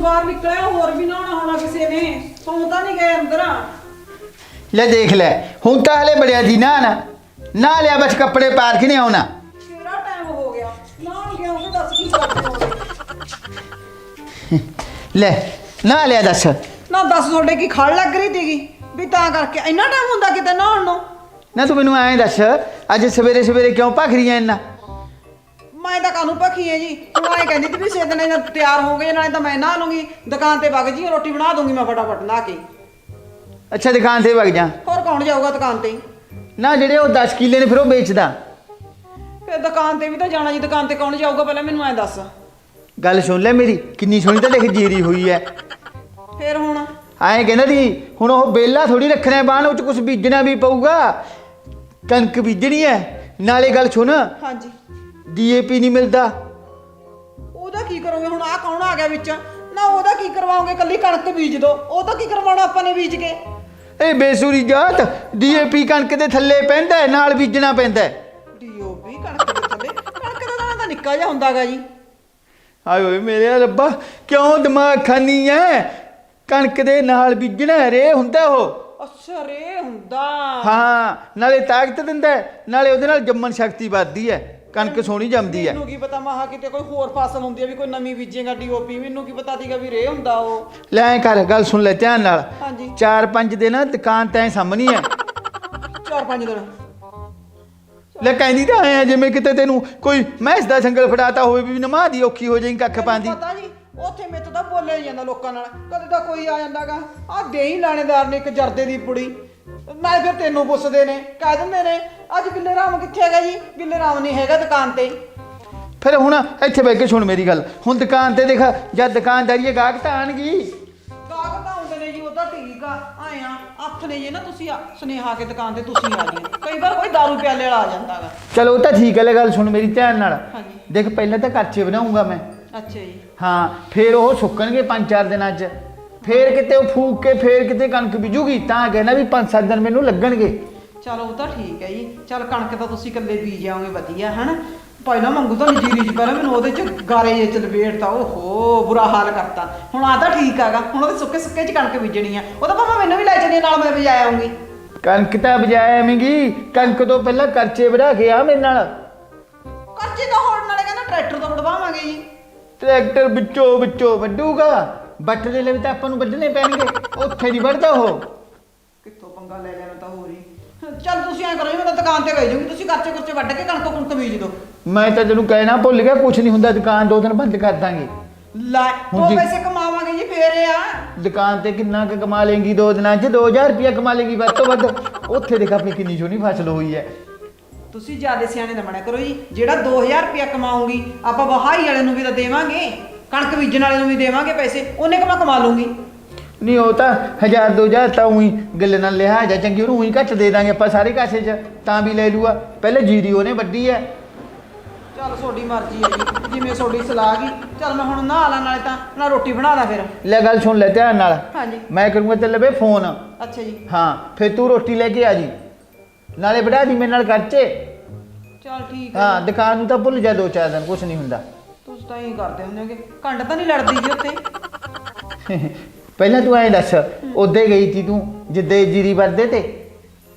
ਬਾਹਰ ਨਿਕਲਿਆ ਹੋਰ ਵੀ ਨਹਾਉਣਾ ਹੋਣਾ ਕਿਸੇ ਨੇ। ਸੌਂ ਤਾਂ ਨਹੀਂ ਗਏ ਅੰਦਰ। ਲੈ ਦੇਖ ਲੈ ਹੁਣ ਤਾਂ ਹਲੇ ਬੜਿਆ ਦੀ ਨਾ ਨਾ ਨਾ ਲਿਆ ਬਸ ਕੱਪੜੇ ਪਾਰ ਕੇ ਨਹੀਂ ਆਉਣਾ। ਕਿਹੜਾ ਟਾਈਮ ਹੋ ਗਿਆ? ਨਹਾਉਣ ਗਿਆ ਉਹ ਦੱਸ ਕੀ ਕਰਦੇ ਹੋਗੇ ਲੈ ਨਾ ਲਿਆ ਦੱਸ। ਨਾ ਦੱਸ ਤੁਹਾਡੇ ਕੀ ਖੜ ਲੱਗ ਰਹੀ ਤੀਗੀ ਵੀ ਤਾਂ ਕਰਕੇ ਇੰਨਾ ਟਾਈਮ ਹੁੰਦਾ ਕਿਤੇ ਨਹਾਉਣ ਨੂੰ? ਨਾ ਤੂੰ ਮੈਨੂੰ ਐਂ ਦੱਸ ਅੱਜ ਸਵੇਰੇ ਸਵੇਰੇ ਕਿਉਂ ਭੱਖ ਰਹੀ ਐ ਇੰਨਾ? ਮੈਂ ਤਾਂ ਕਾਨੂੰ ਭੱਖੀ ਹੈ ਜੀ? ਹੁਣ ਐ ਕਹਿੰਦੀ ਤੀ ਵੀ ਸੇਦ ਨੇ ਤਿਆਰ ਹੋ ਗਏ ਨਾਲੇ ਤਾਂ ਮੈਂ ਨਹਾ ਲੂੰਗੀ। ਦੁਕਾਨ ਤੇ ਵਗ ਜੀ ਰੋਟੀ ਬਣਾ ਦੂੰਗੀ ਮੈਂ ਫਟਾਫਟ ਨਹਾ ਕੇ। ਅੱਛਾ ਦੁਕਾਨ ਤੇ ਵਗ ਜਾ। ਹੋਰ ਕੌਣ ਜਾਊਗਾ ਦੁਕਾਨ ਤੇ? ਨਾ ਜਿਹੜੇ ਉਹ 10 ਕਿੱਲੇ ਨੇ ਫਿਰ ਉਹ ਵੇਚਦਾ। ਫਿਰ ਦੁਕਾਨ ਤੇ ਵੀ ਤਾਂ ਜਾਣਾ ਜੀ ਦੁਕਾਨ ਤੇ ਕੌਣ ਜਾਊਗਾ ਪਹਿਲਾਂ ਮੈਨੂੰ ਐ ਦੱਸ। ਗੱਲ ਸੁਣ ਲੈ ਮੇਰੀ ਕਿੰਨੀ ਸੋਹਣੀ ਤਾਂ ਲਿਖ ਜੀਰੀ ਹੋਈ ਐ। ਫਿਰ ਹੁਣ? ਐਂ ਕਹਿੰਦਾ ਦੀ ਹੁਣ ਉਹ ਬੇਲਾ ਥੋੜੀ ਰੱਖਣਾ ਬਾਣ ਉਹ ਚ ਕੁਝ ਬੀਜਣਾ ਵੀ ਪਊਗਾ। ਕਣਕ ਬੀਜਣੀ ਐ। ਨਾਲੇ ਗੱਲ ਸੁਣ ਹਾਂਜੀ। ਡੀਏਪੀ ਨਹੀਂ ਮਿਲਦਾ। ਉਹਦਾ ਕੀ ਕਰੋਗੇ? ਹੁਣ ਆ ਕੌਣ ਆ ਗਿਆ ਵਿੱਚ? ਨਾ ਉਹਦਾ ਕੀ ਕਰਵਾਓਗੇ? ਕੱਲੀ ਕਣਕ ਬੀਜ ਦੋ। ਉਹਦਾ ਕੀ ਕਰਵਾਉਣਾ ਆਪਾਂ ਨੇ ਬੀਜ ਕੇ? ਇਹ ਬੇਸੂਰੀ ਜਾਤ ਡੀਏਪੀ ਕਣਕ ਦੇ ਥੱਲੇ ਪੈਂਦਾ ਹੈ, ਨਾਲ ਬੀਜਣਾ ਪੈਂਦਾ ਹੈ। ਡੀਓਪੀ ਕਣਕ ਦੇ ਥੱਲੇ? ਕਣਕ ਦਾ ਦਾਣਾ ਤਾਂ ਨਿੱਕਾ ਜਿਹਾ ਹੁੰਦਾਗਾ ਜੀ। ਹਾਏ ਓਏ ਮੇਰੇ ਰੱਬਾ ਕਿਉਂ ਦਿਮਾਗ ਖਾਨੀ ਐ? ਕਣਕ ਦੇ ਨਾਲ ਬੀਜਣਾ ਰੇ ਹੁੰਦਾ ਉਹ। ਅੱਛਾ ਰੇ ਹੁੰਦਾ। ਹਾਂ ਨਾਲੇ ਤਾਕਤ ਦਿੰਦਾ ਹੈ, ਨਾਲੇ ਉਹਦੇ ਨਾਲ ਜੰਮਣ ਸ਼ਕਤੀ ਵੱਧਦੀ ਹੈ। ਕਣਕ ਸੋਹਣੀ ਜੰਮਦੀ ਹੈ। ਮੈਨੂੰ ਕੀ ਪਤਾ ਮਹਾ ਕਿਤੇ ਕੋਈ ਹੋਰ ਫਸਲ ਹੁੰਦੀ ਹੈ ਵੀ ਕੋਈ ਨਵੀਂ ਬੀਜੇਗਾ ਡੀਓਪੀ ਮੈਨੂੰ ਕੀ ਪਤਾ ਸੀਗਾ ਵੀ ਰੇ ਹੁੰਦਾ ਉਹ। ਲੈ ਐਂ ਕਰ ਗੱਲ ਸੁਣ ਲੈ ਧਿਆਨ ਨਾਲ। ਹਾਂਜੀ। ਚਾਰ ਪੰਜ ਦਿਨ ਦੁਕਾਨ ਤੈਂ ਸਾਹਮਣੀ ਹੈ। ਚਾਰ ਪੰਜ ਦਿਨ। ਲੈ ਕਹਿੰਦੀ ਤਾਂ ਆਇਆ ਜਿਵੇਂ ਕਿਤੇ ਤੈਨੂੰ ਕੋਈ ਮੈਸ ਦਾ ਸੰਗਲ ਫੜਾਤਾ ਹੋਵੇ ਵੀ ਨਮਾਹ ਦੀ ਔਖੀ ਹੋ ਜਾਏਗੀ ਕੱਖ ਪਾਉਂਦੀ ਪਤਾ ਜੀ ਉੱਥੇ ਮੇਤ ਤਾਂ ਬੋਲਿਆ ਹੀ ਜਾਂਦਾ ਲੋਕਾਂ ਨਾਲ। ਕਦੇ ਤਾਂ ਕੋਈ ਆ ਜਾਂਦਾਗਾ। ਆ ਦੇਈ ਲਾਣੇਦਾਰ ਨੇ ਇੱਕ ਜਰਦੇ ਦੀ ਪੁੜੀ। ਨਾਲ ਫਿਰ ਤੈਨੂੰ ਪੁੱਛਦੇ ਨੇ ਕਹਿ ਦਿੰਦੇ ਨੇ ਅੱਜ ਬਿੱਲੇ ਰਾਮ ਕਿੱਥੇ ਹੈਗਾ ਜੀ? ਬਿੱਲੇ ਰਾਮ ਨਹੀਂ ਹੈਗਾ ਦੁਕਾਨ ਤੇ। ਫਿਰ ਹੁਣ ਇੱਥੇ ਬਹਿ ਕੇ ਸੁਣ ਮੇਰੀ ਗੱਲ। ਹੁਣ ਦੁਕਾਨ ਤੇ ਦੇਖ ਜਦ ਦੁਕਾਨਦਾਰੀ ਇਹ ਗਾਹਕ ਤਾਂ ਆਣਗੀ ਗਾਹਕ ਤਾਂ ਆਉਂਦੇ ਨੇ ਜੀ ਉਹ ਤਾਂ ਠੀਕ ਆ ਆਏ ਆ ਨੇ ਜੇ ਨਾ ਤੁਸੀਂ ਆ- ਸੁਨੇਹਾ ਕੇ ਦੁਕਾਨ ਤੇ ਤੁਸੀਂ ਆ ਜਿਓ ਕਈ ਵਾਰ ਕੋਈ ਦਾਰੂ ਪਿਆਲੇ ਵਾਲਾ ਆ ਜਾਂਦਾਗਾ ਚਲੋ ਉਹ ਤਾਂ ਠੀਕ ਹੈ ਲੈ ਗੱਲ ਸੁਣ ਮੇਰੀ ਧਿਆਨ ਨਾਲ। ਹਾਂਜੀ। ਦੇਖ ਪਹਿਲਾਂ ਤਾਂ ਕੱਚੇ ਬਣਾਉਂਗਾ ਮੈਂ। ਅੱਛਾ ਜੀ। ਹਾਂ ਫੇਰ ਉਹ ਸੁੱਕਣਗੇ ਪੰਜ ਚਾਰ ਦਿਨਾਂ 'ਚ। ਫੇਰ ਕਿਤੇ ਉਹ ਫੂਕ ਕੇ ਫੇਰ ਕਿਤੇ ਕਣਕ ਬੀਜੂਗੀ ਤਾਂ ਕਹਿੰਦਾ ਵੀ ਪੰਜ ਸੱਤ ਦਿਨ ਮੈਨੂੰ ਲੱਗਣਗੇ। ਚਲੋ ਉਹ ਤਾਂ ਠੀਕ ਹੈ ਜੀ। ਚਲ ਕਣਕ ਤਾਂ ਤੁਸੀਂ ਇਕੱਲੇ ਬੀਜ ਆਓਗੇ ਵਧੀਆ ਹਨਾ? ਪਹਿਲਾਂ ਮੰਗੂ ਤਾਂ ਜੀਰੀ ਚ ਪਹਿਲਾਂ ਮੈਨੂੰ ਉਹਦੇ ਚ ਗਾਰੇ ਜੇ ਚ ਲਪੇਟਤਾ ਓਹੋ ਬੁਰਾ ਹਾਲ ਕਰਤਾ। ਹੁਣ ਆ ਤਾਂ ਠੀਕ ਆਗਾ ਹੁਣ ਉਹਦੇ ਸੁੱਕੇ ਸੁੱਕੇ ਚ ਕਣਕ ਬੀਜਣੀ ਆ। ਉਹ ਤਾਂ ਭਾਵੇਂ ਮੈਨੂੰ ਵੀ ਲੈ ਚੱਲੀ ਨਾਲ ਮੈਂ ਬਜਾਇਆ ਆਉਂਗੀ ਕਣਕ ਤਾਂ ਬਜਾਇਆ ਐਵੇਂਗੀ ਕਣਕ ਤੋਂ ਪਹਿਲਾਂ ਕਰਚੇ ਵਧਾ ਕੇ ਆ ਮੇਰੇ ਨਾਲ। ਕਰਚੇ ਤਾਂ ਹੋਣ ਨਾਲੇ ਕਹਿੰਦਾ ਟਰੈਕਟਰ ਤੋਂ ਵਡਵਾਵਾਂਗੇ ਜੀ। ਟਰੈਕਟਰ ਵਿੱਚੋਂ ਵਿੱਚੋਂ ਵੱਢੂਗਾ। ਬੱਟ ਦੇ ਲਈ ਤਾਂ ਆਪਾਂ ਨੂੰ ਵੱਢਣੇ ਪੈਣਗੇ। ਉੱਥੇ ਨਹੀਂ ਵੱਢਦਾ ਉਹ। ਕਿੱਥੋਂ ਪੰਗਾ ਲੈ ਲਿਆ ਮੈਂ ਤਾਂ ਹੋਰ ਹੀ। ਚਲ ਤੁਸੀਂ ਐਂ ਕਰੋ ਜੀ ਮੈਂ ਤਾਂ ਦੁਕਾਨ ਤੇ ਗਈ ਜੂਗੀ ਤੁਸੀਂ ਕਰਚੇ ਕੁਰਚੇ ਵੱਢ ਕੇ ਕਣਕ ਕੁਣਕ ਬੀਜ ਦਿਓ। ਮੈਂ ਤਾਂ ਤੈਨੂੰ ਕਹਿਣਾ ਭੁੱਲ ਗਿਆ ਕੁਝ ਨਹੀਂ ਹੁੰਦਾ ਦੁਕਾਨ ਦੋ ਦਿਨ ਬੰਦ ਕਰ ਦਾਂਗੇ। ਲੈ ਦੋ ਪੈਸੇ ਕਮਾਵਾਂਗੇ ਜੀ ਫੇਰ ਇਹ ਆ। ਦੁਕਾਨ ਤੇ ਕਿੰਨਾ ਕੁ ਕਮਾ ਲੇਂਗੀ ਦੋ ਦਿਨਾਂ 'ਚ? 2000 ਰੁਪਇਆ ਕਮਾ ਲੇਂਗੀ ਵੱਧ ਤੋਂ ਵੱਧ। ਉੱਥੇ ਦੇਖ ਆਪਣੀ ਕਿੰਨੀ ਸੋਹਣੀ ਫਸਲ ਹੋਈ ਹੈ। ਤੁਸੀਂ ਜਿਆਦੇ ਸਿਆਣੇ ਨਾ ਬਣਿਆ ਕਰੋ ਜੀ ਜਿਹੜਾ 2000 ਰੁਪਇਆ ਕਮਾਉਂਗੀ ਆਪਾਂ ਵਹਾਈ ਵਾਲੇ ਨੂੰ ਵੀ ਤਾਂ ਦੇਵਾਂਗੇ। ਕਣਕ ਬੀਜਣ ਵਾਲੇ ਨੂੰ ਵੀ ਦੇਵਾਂਗੇ ਪੈਸੇ ਉਹਨੇ ਕਮਾ ਕਮਾ ਲੂੰਗੀ ਨਹੀਂ ਉਹ ਤਾਂ 1000 2000 ਤਾਂ ਉਹੀ ਗੱਲ ਨਾਲ ਲਿਆ ਜਾ ਚੰਗੀ ਉਹਨੂੰ ਉਹੀ ਘੱਟ ਦੇ ਦਾਂਗੇ ਆਪਾਂ ਸਾਰੇ ਕਾਸੇ 'ਚ ਤਾਂ ਵੀ ਲੈ ਲੂਆ ਪਹਿਲੇ ਜੀਰੀ ਉਹਨੇ ਵੱਡੀ ਹੈ ਚੱਲ ਤੁਹਾਡੀ ਮਰਜ਼ੀ ਹੈ ਜੀ ਜਿਵੇਂ ਤੁਹਾਡੀ ਸਲਾਹ ਗਈ ਚੱਲ ਮੈਂ ਹੁਣ ਨਹਾ ਲਾਂ ਨਾਲੇ ਤਾਂ ਨਾ ਰੋਟੀ ਬਣਾ ਲਾਂ ਫਿਰ। ਲੈ ਗੱਲ ਸੁਣ ਲੈ ਧਿਆਨ ਨਾਲ। ਹਾਂਜੀ। ਮੈਂ ਕਰੂੰਗਾ ਤੇ ਲਵੇ ਫੋਨ। ਅੱਛਾ ਜੀ। ਹਾਂ ਫਿਰ ਤੂੰ ਰੋਟੀ ਲੈ ਕੇ ਆ ਜੀ। ਨਾਲੇ ਬੜਾ ਦੀ ਮੇਰੇ ਨਾਲ ਖਰਚੇ ਚੱਲ ਠੀਕ ਹੈ ਹਾਂ ਦੁਕਾਨ ਨੂੰ ਤਾਂ ਭੁੱਲ ਜਾ ਦੋ ਚਾਰ ਦਿਨ ਕੁਝ ਨਹੀਂ ਹੁੰਦਾ। ਤਾਂ ਹੀ ਕਰਦੇ ਹੁੰਦੇ ਹੋਗੇ। ਕੰਡ ਤਾਂ ਨਹੀਂ ਲੜਦੀ ਜੀ ਉੱਥੇ। ਪਹਿਲਾਂ ਤੂੰ ਐਂ ਦੱਸ ਉੱਦੇ ਗਈ ਸੀ ਤੂੰ ਜਿੱਦੇ ਜੀਰੀ ਵੱਧਦੇ ਤੇ?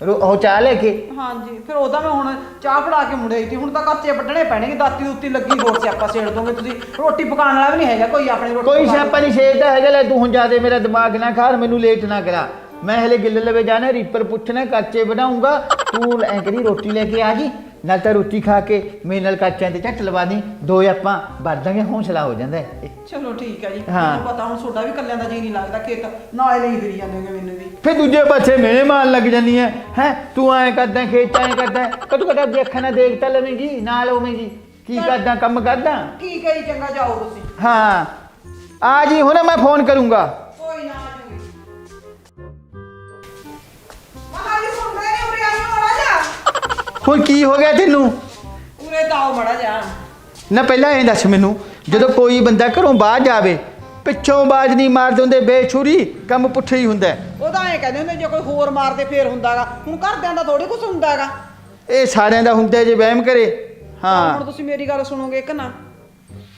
ਰੋ- ਉਹ ਚਾਹ ਲੈ ਕੇ? ਹਾਂਜੀ ਫਿਰ ਉਹਦਾ ਮੈਂ ਹੁਣ ਚਾਹ ਫੜਾ ਕੇ ਮੁੜਿਆ ਸੀ ਹੁਣ ਤਾਂ ਕੱਚੇ ਵੱਢਣੇ ਪੈਣਗੇ ਦਾਤੀ ਉੱਤੀ ਲੱਗੀ ਹੋਰ ਸਿਆਪਾ ਛੇੜ ਦੋਗੇ ਤੁਸੀਂ। ਰੋਟੀ ਪਕਾਉਣ ਵਾਲਾ ਵੀ ਨਹੀਂ ਹੈਗਾ ਕੋਈ ਆਪਣੀ ਰੋਟੀ ਕੋਈ ਪਕਾ ਸਿਆਪਾ ਨਹੀਂ ਛੇੜਦਾ ਹੈਗਾ ਲੈ ਤੂੰ ਹੁਣ ਜਿਆਦੇ ਮੇਰਾ ਦਿਮਾਗ ਨਾ ਖਾਰ ਮੈਨੂੰ ਲੇਟ ਨਾ ਕਰਾ। ਮੈਂ ਹਲੇ ਗਿੱਲ ਲਵੇ ਜਾਣਾ ਰੀਪਰ ਪੁੱਛਣਾ ਕੱਚੇ ਬਣਾਉਂਗਾ। ਤੂੰ ਐਂ ਕਰੀ ਰੋਟੀ ਲੈ ਕੇ ਆ ਜੀ ਨਾਲ ਤਾਂ ਰੋਟੀ ਖਾ ਕੇ ਮੇਰੇ ਨਾਲ ਕੱਚਿਆਂ ਤੇ ਝੱਟ ਲਵਾ ਦੀ ਦੋ ਆਪਾਂ ਵੜ ਦਾਂਗੇ ਹੌਸਲਾ ਹੋ ਜਾਂਦਾ ਹੈ। ਚਲੋ ਠੀਕ ਹੈ ਜੀ। ਹਾਂ। ਮੈਨੂੰ ਪਤਾ ਹੁਣ ਤੁਹਾਡਾ ਵੀ ਕੱਲਿਆਂ ਦਾ ਜੀ ਨਹੀਂ ਲੱਗਦਾ ਖੇਤ ਨਾਲੇ ਲਈ ਫਿਰੀ ਜਾਂਦੇ ਹੋਗੇ ਮੈਨੂੰ ਵੀ। ਫਿਰ ਦੂਜੇ ਪਾਸੇ ਮੇਰੇ ਮਾਲ ਲੱਗ ਜਾਂਦੀ ਹੈ। ਹੈ ਤੂੰ ਐਂ ਕਰਦਾ ਖੇਤ ਐਂ ਕਰਦਾ ਕਦੋਂ ਕਦਾ ਦੇਖਣਾ ਨਾ ਦੇਖ ਤਾਂ ਲਵੇਂਗੀ ਨਾਲ ਹੋਵੇਂਗੀ। ਕੀ ਕਰਦਾ ਕੰਮ ਕਰਦਾ? ਠੀਕ ਹੈ ਜੀ ਚੰਗਾ ਜਾਓ ਤੁਸੀਂ। ਹਾਂ। ਆ ਜੀ ਹੁਣ ਮੈਂ ਫੋਨ ਕਰੂੰਗਾ। ਕੋਈ ਨਾ ਆ ਜੂਗੀ ਮਹਾਲੀ ਸੁਣ ਰਹੇ ਉਰੇ ਆਓ ਮੜਾ ਜਾ ਹੁਣ ਕੀ ਹੋ ਗਿਆ ਤੈਨੂੰ? ਉਰੇ ਤਾਂ ਆਓ ਮੜਾ ਜਾ ਨਾ ਪਹਿਲਾਂ ਇਹ ਦੱਸ ਮੈਨੂੰ ਜਦੋਂ ਕੋਈ ਬੰਦਾ ਘਰੋਂ ਬਾਹਰ ਜਾਵੇ ਪਿੱਛੋਂ ਬਾਜ ਨਹੀਂ ਮਾਰਦੇ ਹੁੰਦੇ ਬੇਛੁਰੀ ਕੰਮ ਪੁੱਠੇ ਹੀ ਹੁੰਦਾ ਹੈ। ਉਹ ਤਾਂ ਐਂ ਕਹਿੰਦੇ ਹੁੰਦੇ ਜੇ ਕੋਈ ਹੋਰ ਮਾਰਦੇ ਫੇਰ ਹੁੰਦਾਗਾ। ਹੁਣ ਘਰਦਿਆਂ ਦਾ ਥੋੜੀ ਕੁਝ ਹੁੰਦਾਗਾ। ਇਹ ਸਾਰਿਆਂ ਦਾ ਹੁੰਦਾ ਜੇ ਵਹਿਮ ਕਰੇ। ਹੁਣ ਹਾਂ। ਤੁਸੀਂ ਮੇਰੀ ਗੱਲ ਸੁਣੋਗੇ ਕਿ ਨਾ।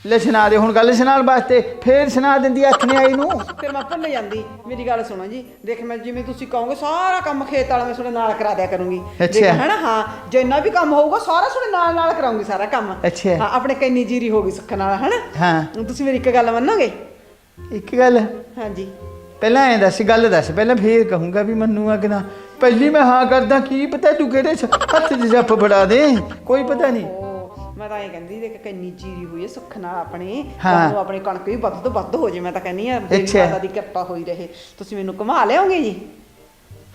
ਲੈ ਸੁਣਾ ਦੇ ਹੁਣ ਗੱਲ ਸੁਣਾਉਣ ਵਾਸਤੇ ਫੇਰ ਸੁਣਾ ਦਿੰਦੀ ਹੱਥ ਨੇ ਆਈ ਨੂੰ। ਫਿਰ ਮੈਂ ਭੁੱਲ ਜਾਂਦੀ ਮੇਰੀ ਗੱਲ ਸੁਣੋ ਜੀ। ਦੇਖ ਮੈਂ ਜਿਵੇਂ ਤੁਸੀਂ ਕਹੋਗੇ ਸਾਰਾ ਕੰਮ ਖੇਤ ਵਾਲਾ ਮੈਂ ਤੁਹਾਡੇ ਨਾਲ ਕਰਾ ਦਿਆ ਕਰੂੰਗੀ। ਅੱਛਾ। ਹੈਨਾ ਹਾਂ ਜਿੰਨਾ ਵੀ ਕੰਮ ਹੋਊਗਾ ਸਾਰਾ ਤੁਹਾਡੇ ਨਾਲ ਨਾਲ ਕਰਾਉਂਗੀ ਸਾਰਾ ਕੰਮ। ਅੱਛਾ। ਹਾਂ ਆਪਣੇ ਕੰਨੀ ਜੀਰੀ ਹੋਗੀ ਸੁੱਖ ਨਾਲ ਹੈਨਾ ਹਾਂ। ਹੁਣ ਤੁਸੀਂ ਮੇਰੀ ਇੱਕ ਗੱਲ ਮੰਨੋਗੇ? ਇੱਕ ਗੱਲ? ਹਾਂਜੀ। ਪਹਿਲਾਂ ਐਂ ਦੱਸ ਗੱਲ ਦੱਸ। ਪਹਿਲਾਂ ਫੇਰ ਕਹੂੰਗਾ ਵੀ ਮੰਨੂਗਾ ਕਿ ਨਾ ਪਹਿਲੀ ਮੈਂ ਹਾਂ ਕਰਦਾ ਕੀ ਪਤਾ ਤੂੰ ਕਿਹੜੇ ਹੱਥ 'ਚ ਜੱਫ ਫੜਾ ਦੇ। ਕੋਈ ਪਤਾ ਨਹੀਂ। ਮੈਂ ਤਾਂ ਇਹ ਕਹਿੰਦੀ ਦੇਖ ਕੰਨੀ ਜੀਰੀ ਹੋਈ ਹੈ ਸੁੱਖ ਨਾਲ ਆਪਣੇ। ਹਾਂ। ਤੁਹਾਨੂੰ ਆਪਣੀ ਕਣਕ ਵੀ ਵੱਧ ਤੋਂ ਵੱਧ ਹੋ ਜੇ ਮੈਂ ਤਾਂ ਕਹਿੰਦੀ ਆ ਦੇਵੀ। ਮਾਤਾ ਦੀ ਕਿਰਪਾ ਹੋਈ ਰਹੇ। ਤੁਸੀਂ ਮੈਨੂੰ ਘੁਮਾ ਲਿਆਓਗੇ ਜੀ?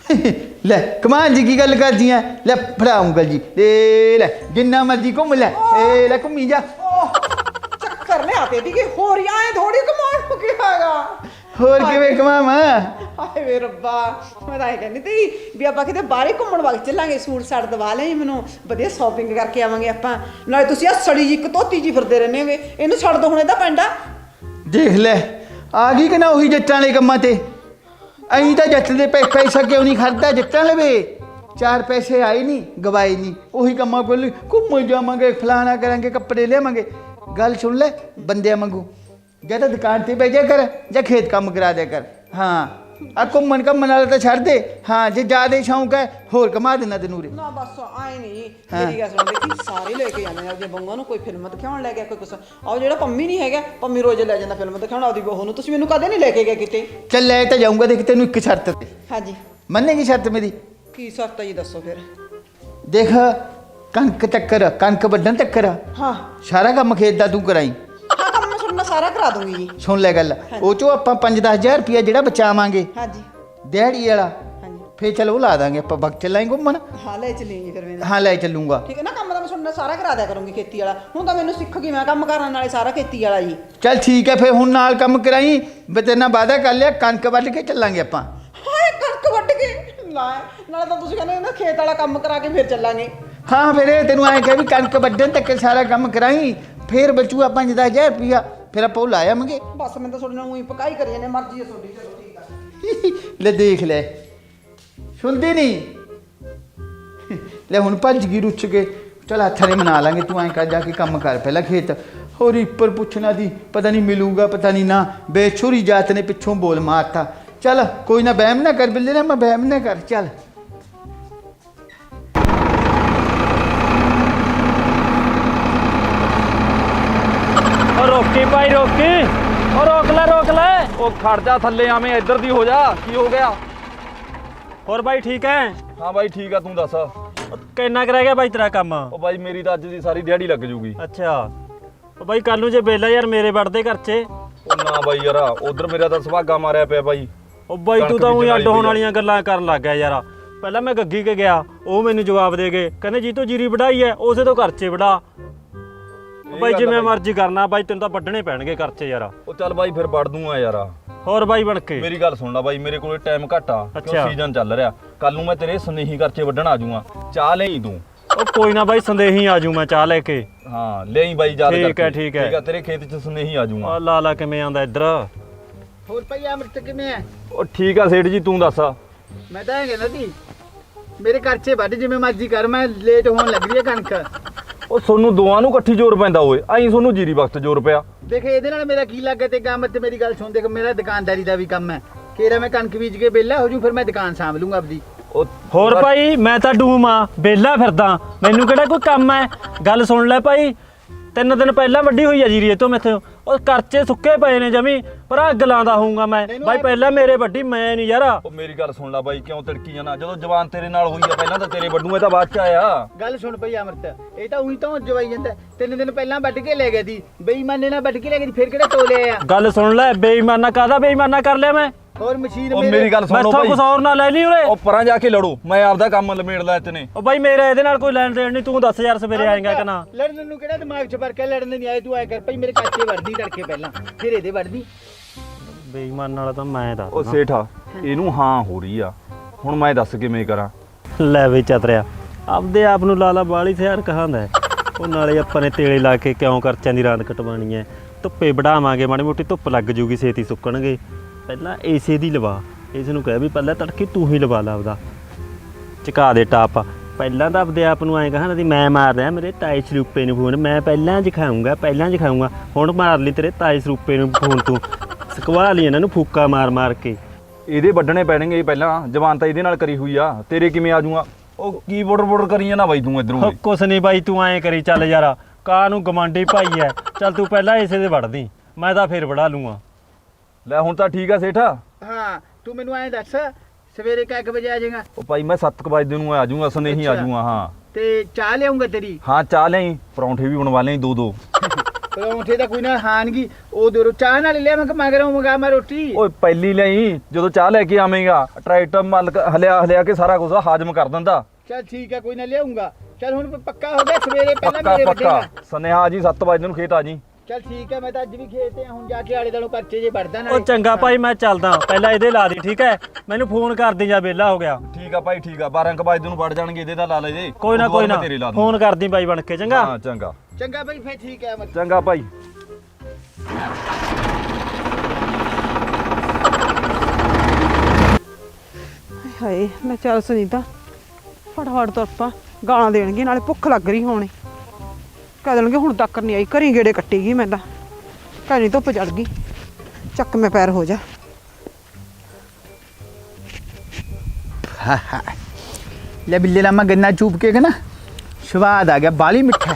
ਲੈ ਕਮਾਨ ਜੀ ਕੀ ਗੱਲ ਕਰਦੀ ਐ ਲੈ ਫੜਾਉਂਗਾ ਜੀ। ਏ ਲੈ ਜਿੰਨਾ ਮਰਜ਼ੀ ਘੁੰਮ ਲੈ। ਏ ਲੈ ਘੁੰਮੀ ਜਾ। ਚੱਕਰ ਲਿਆਤੇ ਦੀ ਕਿ ਹੋਰ ਐ ਥੋੜੀ ਕਮਾਉਣ ਨੂੰ ਕੀ ਹੈਗਾ। ਹੋਰ ਕਿਵੇਂ ਕਮਾਵਾਂ? ਹਾਏ ਵੇ ਰੱਬਾ ਮੈਂ ਤਾਂ ਇਹ ਕਹਿੰਦੀ ਤੀ ਵੀ ਆਪਾਂ ਕਿਤੇ ਬਾਹਰੇ ਘੁੰਮਣ ਵਗ ਚੱਲਾਂਗੇ ਸੂਟ ਸਾਟ ਦਵਾ ਲੈ ਮੈਨੂੰ ਵਧੀਆ ਸ਼ਾਪਿੰਗ ਕਰਕੇ ਆਵਾਂਗੇ ਆਪਾਂ। ਨਾਲੇ ਤੁਸੀਂ ਆ ਸੜੀ ਜੀ ਇੱਕ ਧੋਤੀ ਜੀ ਫਿਰਦੇ ਰਹਿੰਦੇ ਹੋਗੇ ਇਹਨੂੰ ਛੱਡ ਦੋ ਹੁਣ ਇਹਦਾ ਪੈਂਡਾ ਦੇਖ ਲੈ ਆ ਗਈ ਕਿ ਨਾ ਉਹੀ ਜੱਟਾਂ ਵਾਲੇ ਕੰਮਾਂ ਤੇ? ਅਹੀਂ ਤਾਂ ਜੱਟ ਦੇ ਪੈ- ਪੈਸਾ ਕਿਉਂ ਨਹੀਂ ਖਰਦਾ ਜੱਟਾਂ ਲਵੇ। ਚਾਰ ਪੈਸੇ ਆਏ ਨਹੀਂ ਗਵਾਏ ਨਹੀਂ ਉਹੀ ਕੰਮਾਂ ਕੋਲ ਘੁੰਮ ਜਾਵਾਂਗੇ ਫਲਾਣਾ ਕਰਾਂਗੇ ਕੱਪੜੇ ਲਿਆਵਾਂਗੇ। ਗੱਲ ਸੁਣ ਲੈ ਬੰਦਿਆਂ ਵਾਂਗੂ। ਜਾਂ ਤਾਂ ਦੁਕਾਨ ਤੇ ਜਾ ਕਰ ਜਾਂ ਖੇਤ ਕੰਮ ਕਰਾ ਦਿਆ ਕਰ। ਹਾਂ ਆ ਘੁੰਮਣ ਘੰਮਣ ਵਾਲਾ ਤਾਂ ਛੱਡ ਦੇ। ਹਾਂ ਜੇ ਜ਼ਿਆਦਾ ਸ਼ੌਂਕ ਹੈ ਹੋਰ ਕਮਾ ਦੇਣਾ ਤੈਨੂੰ ਰੇ ਨਾ ਬਸ ਆਏ ਨਹੀਂ। ਮੇਰੀ ਗੱਲ ਸੁਣ ਦੇਖੀ ਸਾਰੇ ਲੈ ਕੇ ਜਾਂਦੇ ਆ ਆਪਦੇ ਬੰਗਾਂ ਨੂੰ ਕੋਈ ਫਿਲਮ ਦਿਖਾਉਣ ਲੈ ਗਿਆ ਕੋਈ ਕੁਛ। ਆਹ ਜਿਹੜਾ ਪੰਮੀ ਨਹੀਂ ਹੈਗਾ ਪੰਮੀ ਰੋਜ਼ ਲੈ ਜਾਂਦਾ ਫਿਲਮ ਦਿਖਾਉਣ ਆਪਦੀ ਬਹੂ ਨੂੰ। ਤੁਸੀਂ ਮੈਨੂੰ ਕਦੇ ਨਹੀਂ ਲੈ ਕੇ ਗਏ ਕਿਤੇ। ਚੱਲ ਲੈ ਤਾਂ ਜਾਊਂਗਾ ਦੇਖ ਤੈਨੂੰ ਇੱਕ ਸ਼ਰਤ ਤੇ। ਹਾਂਜੀ। ਮੰਨੇਗੀ ਸ਼ਰਤ ਮੇਰੀ? ਕੀ ਸ਼ਰਤ ਹੈ ਜੀ ਦੱਸੋ ਫਿਰ। ਦੇਖ ਕਣਕ ਚੱਕਰ ਕਣਕ ਵੱਢਣ ਚੱਕਰ। ਹਾਂ। ਸਾਰਾ ਕੰਮ ਖੇਤ ਦਾ ਤੂੰ ਕਰਾਈ। ਮੈਂ ਸਾਰਾ ਕਰਾ ਦੂੰਗੀ ਜੀ। ਸੁਣ ਲੈ ਗੱਲ ਉਹ ਚੋਂ ਆਪਾਂ 5-10000 ਰੁਪਇਆ ਜਿਹੜਾ ਬਚਾਵਾਂਗੇ ਹਾਂਜੀ। ਦਿਹਾੜੀ ਵਾਲਾ ਹਾਂਜੀ। ਫੇਰ ਚਲ ਉਹ ਲਾ ਦਾਂਗੇ ਆਪਾਂ ਬਗ ਚੱਲਾਂਗੇ ਘੁੰਮਣ। ਹਾਂ ਲੈ ਚਲੀ ਜੀ ਫਿਰ ਮੈਨੂੰ ਹਾਂ ਲੈ ਚੱਲੂੰਗਾ। ਠੀਕ ਹੈ ਨਾ ਕੰਮ ਤਾਂ ਮੈਂ ਤੁਹਾਡੇ ਨਾਲ ਸਾਰਾ ਕਰਾ ਦਿਆ ਕਰੂੰਗੀ ਖੇਤੀ ਵਾਲਾ। ਹੁਣ ਤਾਂ ਮੈਨੂੰ ਸਿੱਖ ਗਈ ਮੈਂ ਕੰਮ ਕਰਨ ਨਾਲੇ ਸਾਰਾ ਖੇਤੀ ਵਾਲਾ ਜੀ। ਚੱਲ ਠੀਕ ਹੈ ਫੇਰ ਹੁਣ ਨਾਲ ਕੰਮ ਕਰਾਈ ਵੀ ਤੇਰੇ ਨਾਲ ਵਾਅਦਾ ਕਰ ਲਿਆ ਕਣਕ ਵੱਢ ਕੇ ਚੱਲਾਂਗੇ ਆਪਾਂ। ਹਾਏ ਕਣਕ ਵੱਢ ਕੇ? ਨਾ ਨਾਲੇ ਤਾਂ ਤੁਸੀਂ ਕਹਿੰਦੇ ਨਾ ਖੇਤ ਵਾਲਾ ਕੰਮ ਕਰਾ ਕੇ ਫਿਰ ਚੱਲਾਂਗੇ। ਹਾਂ ਫਿਰ ਤੈਨੂੰ ਐਂ ਕਹਿ ਵੀ ਕਣਕ ਵੱਢਣ ਤੱਕ ਸਾਰਾ ਕੰਮ ਕਰਾਈ ਫੇਰ ਬਚੂਆ 5-10000 ਰੁਪਇਆ। ਫਿਰ ਆਪਾਂ ਉਹ ਲਾ ਆਵਾਂਗੇ। ਬਸ ਮੈਂ ਤਾਂ ਤੁਹਾਡੇ ਨਾਲ ਉਹੀ ਪਕਾਈ ਕਰੀ ਜਾਂਦੇ ਮਰਜ਼ੀ ਹੈ ਤੁਹਾਡੀ ਚਲੋ ਠੀਕ ਆ। ਲੈ ਦੇਖ ਲੈ। ਸੁਣਦੀ ਨਹੀਂ? ਲੈ ਹੁਣ ਭੱਜ ਗਈ ਰੁੱਛ ਕੇ। ਚਲ ਹੱਥਾਂ ਮਨਾ ਲਾਂਗੇ ਤੂੰ ਐਂ ਕਰ ਜਾ ਕੇ ਕੰਮ ਕਰ ਪਹਿਲਾਂ ਖੇਤ। ਹੋਰ ਉੱਪਰ ਪੁੱਛਣਾ ਦੀ ਪਤਾ ਨਹੀਂ ਮਿਲੂਗਾ ਪਤਾ ਨਹੀਂ ਨਾ। ਬੇਛੁਰੀ ਜਾਤ ਨੇ ਪਿੱਛੋਂ ਬੋਲ ਮਾਰਤਾ। ਚਲ ਕੋਈ ਨਾ ਬਹਿਮ ਨਾ ਕਰ ਬਿੱਲੇ ਨਾ ਮੈਂ ਬਹਿਮ ਨਾ ਕਰ। ਚੱਲ। ਭਾਈ ਰੋਕੀ ਓ ਰੋਕ ਲੈ ਰੋਕ ਲੈ। ਉਹ ਖੜ ਜਾ ਥੱਲੇ ਆਵੇਂ ਇੱਧਰ ਦੀ ਹੋ ਜਾ। ਕੀ ਹੋ ਗਿਆ? ਹੋਰ ਬਾਈ ਠੀਕ ਹੈ ਹਾਂ ਬਾਈ ਠੀਕ ਆ ਤੂੰ ਦੱਸ। ਉਹ ਕਿੰਨਾ ਕੁ ਰਹਿ ਗਿਆ ਬਾਈ ਤੇਰਾ ਕੰਮ? ਬਾਈ ਮੇਰੀ ਤਾਂ ਅੱਜ ਦੀ ਸਾਰੀ ਦਿਹਾੜੀ ਲੱਗ ਜੂਗੀ। ਅੱਛਾ। ਓ ਬਾਈ ਕੱਲ ਨੂੰ ਜੇ ਬੇਲਾ ਯਾਰ ਮੇਰੇ ਵੜਦੇ ਘਰ 'ਚ ਉਹ ਨਾ ਬਾਈ ਯਾਰ ਉਧਰ ਮੇਰਾ ਤਾਂ ਸੁਭਾਗਾ ਮਾਰਿਆ ਪਿਆ ਬਾਈ। ਓ ਬਾਈ ਤੂੰ ਤਾਂ ਉਹੀ ਅੱਡ ਹੋਣ ਵਾਲੀ ਵਾਲੀਆਂ ਗੱਲਾਂ ਕਰਨ ਲੱਗ ਗਿਆ ਯਾਰ। ਪਹਿਲਾਂ ਮੈਂ ਗੱਗੀ ਕੇ ਗਿਆ ਉਹ ਮੈਨੂੰ ਜਵਾਬ ਦੇ ਗਏ। ਕਹਿੰਦੇ ਜੀ ਤੂੰ ਜੀਰੀ ਵਢਾਈ ਐ ਉਸੇ ਤੋਂ ਘਰ 'ਚ ਵਢਾ। ਬਾਈ ਜਿਵੇਂ। ਮਰਜ਼ੀ ਕਰਨਾ ਬਾਈ ਤੈਨੂੰ ਤਾਂ ਵੱਢਣੇ ਪੈਣਗੇ ਘਰ 'ਚ ਯਾਰ। ਉਹ ਚੱਲ ਬਾਈ ਫਿਰ ਵੜ ਦੂੰਗਾ ਯਾਰ। ਹੋਰ ਬਾਈ ਬਣ ਕੇ। ਮੇਰੀ ਗੱਲ ਸੁਣ ਲੈ ਬਾਈ ਮੇਰੇ ਕੋਲੇ ਟਾਈਮ ਘੱਟ ਆ ਕਿਉਂ। ਸੀਜ਼ਨ ਚੱਲ ਰਿਹਾ। ਕੱਲ ਨੂੰ ਮੈਂ ਤੇਰੇ ਸੁਨੇਹੀ ਕਰਚੇ ਵੱਢਣ ਆ ਜਾਊਂਗਾ। ਚਾਹ ਲਈ ਤੂੰ। ਓ ਕੋਈ ਨਾ ਬਾਈ ਸੰਦੇਹੀ ਆ ਜੂ ਮੈਂ ਚਾਹ ਲੈ ਕੇ। ਹਾਂ ਲਈ ਬਾਈ ਯਾਦ ਠੀਕ ਕਰਕੇ। ਹੈ, ਠੀਕ ਹੈ। ਠੀਕ ਆ ਤੇਰੇ ਖੇਤ 'ਚ ਸੁਨੇਹੀ ਆ ਜਾਊਂਗਾ। ਆ ਲਾ ਲਾ ਕਿਵੇਂ ਆਂਦਾ ਇੱਧਰ। ਹੋਰ ਭਾਈ ਅਮਰਤ ਕਿਵੇਂ ਹੈ ਉਹ ਠੀਕ ਆ ਸੇਠ ਜੀ ਤੂੰ ਦੱਸ। ਮੈਂ ਤਾਂ ਇਹ ਕਹਿੰਦਾ ਸੀ ਮੇਰੇ ਖਰਚੇ ਵੱਢ ਜਿਵੇਂ ਮਰਜ਼ੀ ਕਰ ਮੈਂ ਲੇਟ ਹੋਣ ਲੱਗ ਰਹੀ ਹੈ ਕਣਕ। ਉਹ ਤੁਹਾਨੂੰ ਦੋਵਾਂ ਨੂੰ ਇਕੱਠੀ ਜ਼ੋਰ ਪੈਂਦਾ ਓਏ ਆਈ ਤੁਹਾਨੂੰ ਜੀਰੀ ਵਕਤ ਜ਼ੋਰ ਪਿਆ। ਦੇਖ ਇਹਦੇ ਨਾਲ ਮੇਰਾ ਕੀ ਲੱਗਾ ਤੇ ਕੰਮ ਤੇ ਮੇਰੀ ਗੱਲ ਸੁਣ ਦੇਖ ਮੇਰਾ ਦੁਕਾਨਦਾਰੀ ਦਾ ਵੀ ਕੰਮ ਹੈ। ਕੇਰਾ ਮੈਂ ਕਣਕ ਬੀਜ ਕੇ ਵਿਹਲਾ ਹੋ ਜੂ ਫਿਰ ਮੈਂ ਦੁਕਾਨ ਸਾਂਭ ਲੂੰਗਾ ਆਪਦੀ। ਉਹ ਹੋਰ ਭਾਈ ਮੈਂ ਤਾਂ ਡੂਮ ਆ ਬੇਲਾ ਫਿਰਦਾ। ਮੈਨੂੰ ਕਿਹੜਾ ਕੋਈ ਕੰਮ ਐ ਗੱਲ ਸੁਣ ਲੈ ਭਾਈ ਤਿੰਨ ਦਿਨ ਪਹਿਲਾਂ ਵੱਡੀ ਹੋਈ ਆ ਜੀਰੀ ਇਹ ਤੋਂ ਮੈਥੋਂ। ਉਹ ਕਰਚੇ ਸੁੱਕੇ ਪਏ ਨੇ ਜਮੀ ਪਰ ਅੱਗ ਲਾਉਂਦਾ ਹੋਊਗਾ ਮੈਂ। ਐ- ਪਹਿਲਾਂ ਮੇਰੇ ਵੱਡੀ ਮੈਂ ਨਹੀਂ ਯਾਰ। ਉਹ ਮੇਰੀ ਗੱਲ ਸੁਣ ਲੈ ਬਾਈ ਕਿਉਂ ਤੜਕੀ ਜਾਣਾ? ਜਦੋਂ ਜਵਾਨ ਤੇਰੇ ਨਾਲ ਹੋਈ ਆ ਪਹਿਲਾਂ ਤਾਂ ਤੇਰੇ ਵੱਡੂ ਇਹ ਤਾਂ ਬਾਅਦ ਚ ਆਇਆ। ਗੱਲ ਸੁਣ ਭਈ ਅਮਰਤ ਇਹ ਤਾਂ ਉਹੀ ਤਾਂ ਜਵਾਈ ਜਾਂਦਾ। ਤਿੰਨ ਦਿਨ ਪਹਿਲਾਂ ਵੱਢ ਕੇ ਲੈ ਗਿਆ ਦੀ ਬੇਈਮਾਨੇ ਨਾਲ ਵੱਢ ਕੇ ਲੈ ਗਿਆ ਸੀ ਫਿਰ ਕਿਹੜਾ ਤੋਲੇ ਆ? ਗੱਲ ਸੁਣ ਲੈ ਬੇਈਮਾਨਾ ਕਾਦਾ ਬੇਈਮਾਨਾ ਕਰ ਲਿਆ ਮੈਂ? ਹੋਰ ਮਸ਼ੀਨ ਉਹ ਮੇਰੀ ਗੱਲ ਸੁਣੋ ਮੈਥੋਂ ਬਾਈ ਕੁਛ ਹੋਰ ਨਾ ਲੈ ਲਈ ਉਰੇ। ਉਹ ਪਰਾਂ ਜਾ ਕੇ ਲੜੋ ਮੈਂ ਆਪਦਾ ਕੰਮ ਲਮੇੜ ਲਿਆ ਇਤਨੇ ਉਹ ਭਾਈ ਮੇਰਾ ਇਹਦੇ ਨਾਲ ਕੋਈ ਲੈਣ ਦੇਣ ਨਹੀਂ ਤੂੰ ਦੱਸ ਯਾਰ ਸਵੇਰੇ ਆਏਗਾ ਕਿ ਨਾ। ਲੜਨ ਨੂੰ ਕਿਹੜਾ ਦਿਮਾਗ 'ਚ ਫ਼ਰਕ ਹੈ? ਲੜਨ ਨਹੀਂ ਆਏ ਤੂੰ ਐ ਕਰ ਭਈ ਮੇਰੇ ਕਾਚੇ ਵੜਦੀ ਤੜਕੇ ਪਹਿਲਾਂ ਫਿਰ ਇਹਦੇ ਵੜਦੀ। ਬੇਈਮਾਨ ਵਾਲਾ ਤਾਂ ਮੈਂ ਉਹ ਦੱਸ ਸੇਠਾ ਇਹਨੂੰ ਹਾਂ ਹੋ ਰਹੀ ਆ। ਹੁਣ ਮੈਂ ਦੱਸ ਕਿਵੇਂ ਕਰਾਂ? ਲੈ ਵੀ ਚਤਰਿਆ ਆਪਦੇ ਆਪ ਨੂੰ ਲਾਲਾ ਬਾਲੀ ਸਿਆਰ ਕਹਾਂਦਾ ਹੈ। ਉਹ ਨਾਲੇ ਆਪਾਂ ਨੇ ਤੇਲੇ ਲਾ ਕੇ ਕਿਉਂ ਕਰਚਾਂ ਦੀ ਰਾਂਦ ਕਟਵਾਣੀ ਐ ਧੁੱਪੇ ਵਢਾਵਾਂਗੇ ਮਾੜੀ ਮੋਟੀ ਧੁੱਪ ਲੱਗ ਜੂਗੀ ਛੇਤੀ ਸੁੱਕਣਗੇ। ਪਹਿਲਾਂ ਏਸੇ ਦੀ ਲਵਾ। ਇਸ ਨੂੰ ਕਹਿ ਵੀ ਪਹਿਲਾਂ ਤੜਕੇ ਤੂੰ ਹੀ ਲਵਾ ਲਾ ਆਪਦਾ। ਚਕਾ ਦੇ ਟਾਪ। ਪਹਿਲਾਂ ਤਾਂ ਆਪਦੇ ਆਪ ਨੂੰ ਐਂ ਕਹਾਂ ਦੀ ਮੈਂ ਮਾਰ ਰਿਹਾ ਮੇਰੇ ਤਾਏ ਸਰੂਪੇ ਨੂੰ ਫੋਨ। ਮੈਂ ਪਹਿਲਾਂ ਚ ਖਾਊਂਗਾ ਪਹਿਲਾਂ ਚ ਖਾਊਂਗਾ। ਹੁਣ ਮਾਰ ਲਈ ਤੇਰੇ ਤਾਏ ਸਰੂਪੇ ਨੂੰ ਫੋਨ ਤੂੰ। ਸਕਵਾ ਲਈ ਇਹਨਾਂ ਨੂੰ ਫੂਕਾ ਮਾਰ ਮਾਰ ਕੇ। ਇਹਦੇ ਵੱਢਣੇ ਪੈਣਗੇ ਜੀ ਪਹਿਲਾਂ। ਜਵਾਨ ਤਾਂ ਇਹਦੇ ਨਾਲ ਕਰੀ ਹੋਈ ਆ। ਤੇਰੇ ਕਿਵੇਂ ਆ ਜਾਊਗਾ ਉਹ ਕੀ ਬੋਰਡਰ ਬੋਰਡਰ ਕਰੀ ਜਾਣਾ ਬਾਈ ਤੂੰ ਇਧਰੋਂ ਕੁਛ ਨਹੀਂ ਬਾਈ ਤੂੰ ਐਂ ਕਰੀ ਚੱਲ ਯਾਰ। ਕਾ ਨੂੰ ਗਮਾਂਡੀ ਭਾਈ ਐ? ਚੱਲ ਤੂੰ ਪਹਿਲਾਂ ਇਸੇ ਦੇ ਵੜਦੀ ਮੈਂ ਤਾਂ ਫੇਰ ਵੜਾ ਲੂੰਗਾ। ਲੈ ਹੁਣ ਤਾਂ ਠੀਕ ਆ ਸੇਠਾ। ਹਾਂ ਤੂੰ ਮੈਨੂੰ ਐਂ ਦੱਸ ਸਵੇਰੇ ਕਿੰਨੇ ਕੁ ਵਜੇ ਆ ਜਾਏਗਾ? ਉਹ ਭਾਈ ਮੈਂ 7 ਵਜੇ ਨੂੰ ਆ ਜਾਊਂਗਾ ਸਨੇਹੀ ਆ ਅੱਛਾ। ਜਾਊਂਗਾ ਹਾਂ। ਤੇ ਚਾਹ ਲਿਆਉਂਗਾ ਤੇਰੀ? ਹਾਂ ਚਾਹ ਲਈ ਪਰੌਂਠੇ ਵੀ ਬਣਵਾ ਲਈ ਦੋ ਦੋ ਪਰੌਂਠੇ ਤਾਂ ਕੋਈ ਨਾ ਹਾਨਗੀ ਉਹ ਦੇ ਚਾਹ ਨਾਲ ਲਿਆ ਮੈਂ ਕਿ ਮਗਰੋਂ ਮੰਗਾ ਮੈਂ ਰੋਟੀ। ਓਏ ਪਹਿਲੀ ਲਈ ਜਦੋਂ ਚਾਹ ਲੈ ਕੇ ਆਵੇਂਗਾ ਟਰੈਕਟਰ ਮਾਲਕ ਹਲਿਆ ਹਲਿਆ ਕੇ ਸਾਰਾ ਕੁਝ ਹਾਜ਼ਮ ਕਰ ਦਿੰਦਾ। ਚੱਲ ਠੀਕ ਹੈ ਕੋਈ ਨਾ ਲਿਆਉਂਗਾ ਚੱਲ ਹੁਣ ਪੱਕਾ ਹੋ ਗਿਆ ਸਵੇਰੇ ਪਹਿਲਾਂ ਪੱਕਾ ਮੇਰੇ ਪੱਕਾ। ਵੱਡੇਗਾ ਸਨੇਹਾ ਜੀ 7 ਵਜੇ ਨੂੰ ਖੇਤ ਆ ਜੀ। ਚੱਲ ਠੀਕ ਹੈ ਮੈਂ ਤਾਂ ਅੱਜ ਵੀ ਖੇਤ ਤੇ ਹੁਣ ਜਾ ਕੇ ਆਲੇ ਦਾਲੋਂ ਪਰਚੇ ਜੇ ਵੜਦਾ ਉਹ ਨਾਲੇ ਚੰਗਾ ਭਾਈ ਮੈਂ ਚੱਲਦਾ। ਪਹਿਲਾਂ ਇਹਦੇ ਲਾ ਦੀ ਠੀਕ ਐ ਮੈਨੂੰ ਫੋਨ ਕਰ ਦੇ ਜਾਂ ਵਿਹਲਾ ਹੋ ਗਿਆ। ਠੀਕ ਆ ਭਾਈ ਠੀਕ ਆ। 12 ਕੁ ਵਜੇ ਨੂੰ ਵੜ ਜਾਣਗੇ ਇਹਦੇ ਦਾ ਲਾ ਲੈ ਜੇ। ਕੋਈ ਨਾ ਉਦੋਂ ਕੋਈ ਨਾ। ਮੈਂ ਤੇਰੇ ਲਾ ਦੂੰ ਫੋਨ ਕਰਦੀ ਬਾਈ ਬਣ ਕੇ ਚੰਗਾ? ਹਾਂ ਚੰਗਾ। ਚੰਗਾ ਬਈ ਫੇਰ ਠੀਕ ਹੈ ਮਤ ਚੰਗਾ ਭਾਈ। ਹਾਏ ਲੈ ਚੱਲ ਸੁਨੀਤਾ। ਫਟਾਫਟ ਤੁਰ ਪਾ। ਗਾਲਾਂ ਦੇਣਗੇ ਨਾਲੇ ਭੁੱਖ ਲੱਗ ਰਹੀ ਹੋਣੀ। ਕਹਿ ਦੇਣਗੇ ਹੁਣ ਤੱਕ ਨਹੀਂ ਆਈ, ਘਰੀ ਗੇੜੇ ਕੱਟੀ ਗਈ ਮੈਂ ਤਾਂ। ਘਰੀ ਧੁੱਪ ਚੜ ਗਈ। ਚੱਕ ਮੈਂ ਪੈਰ ਹੋ ਜਾ। ਲੈ ਬਿੱਲੇ ਲਾਮਾ ਗੰਨਾ ਚੂਪ ਕੇ ਨਾ? ਸਵਾਦ ਆ ਗਿਆ ਬਾਲੀ ਮਿੱਠਾ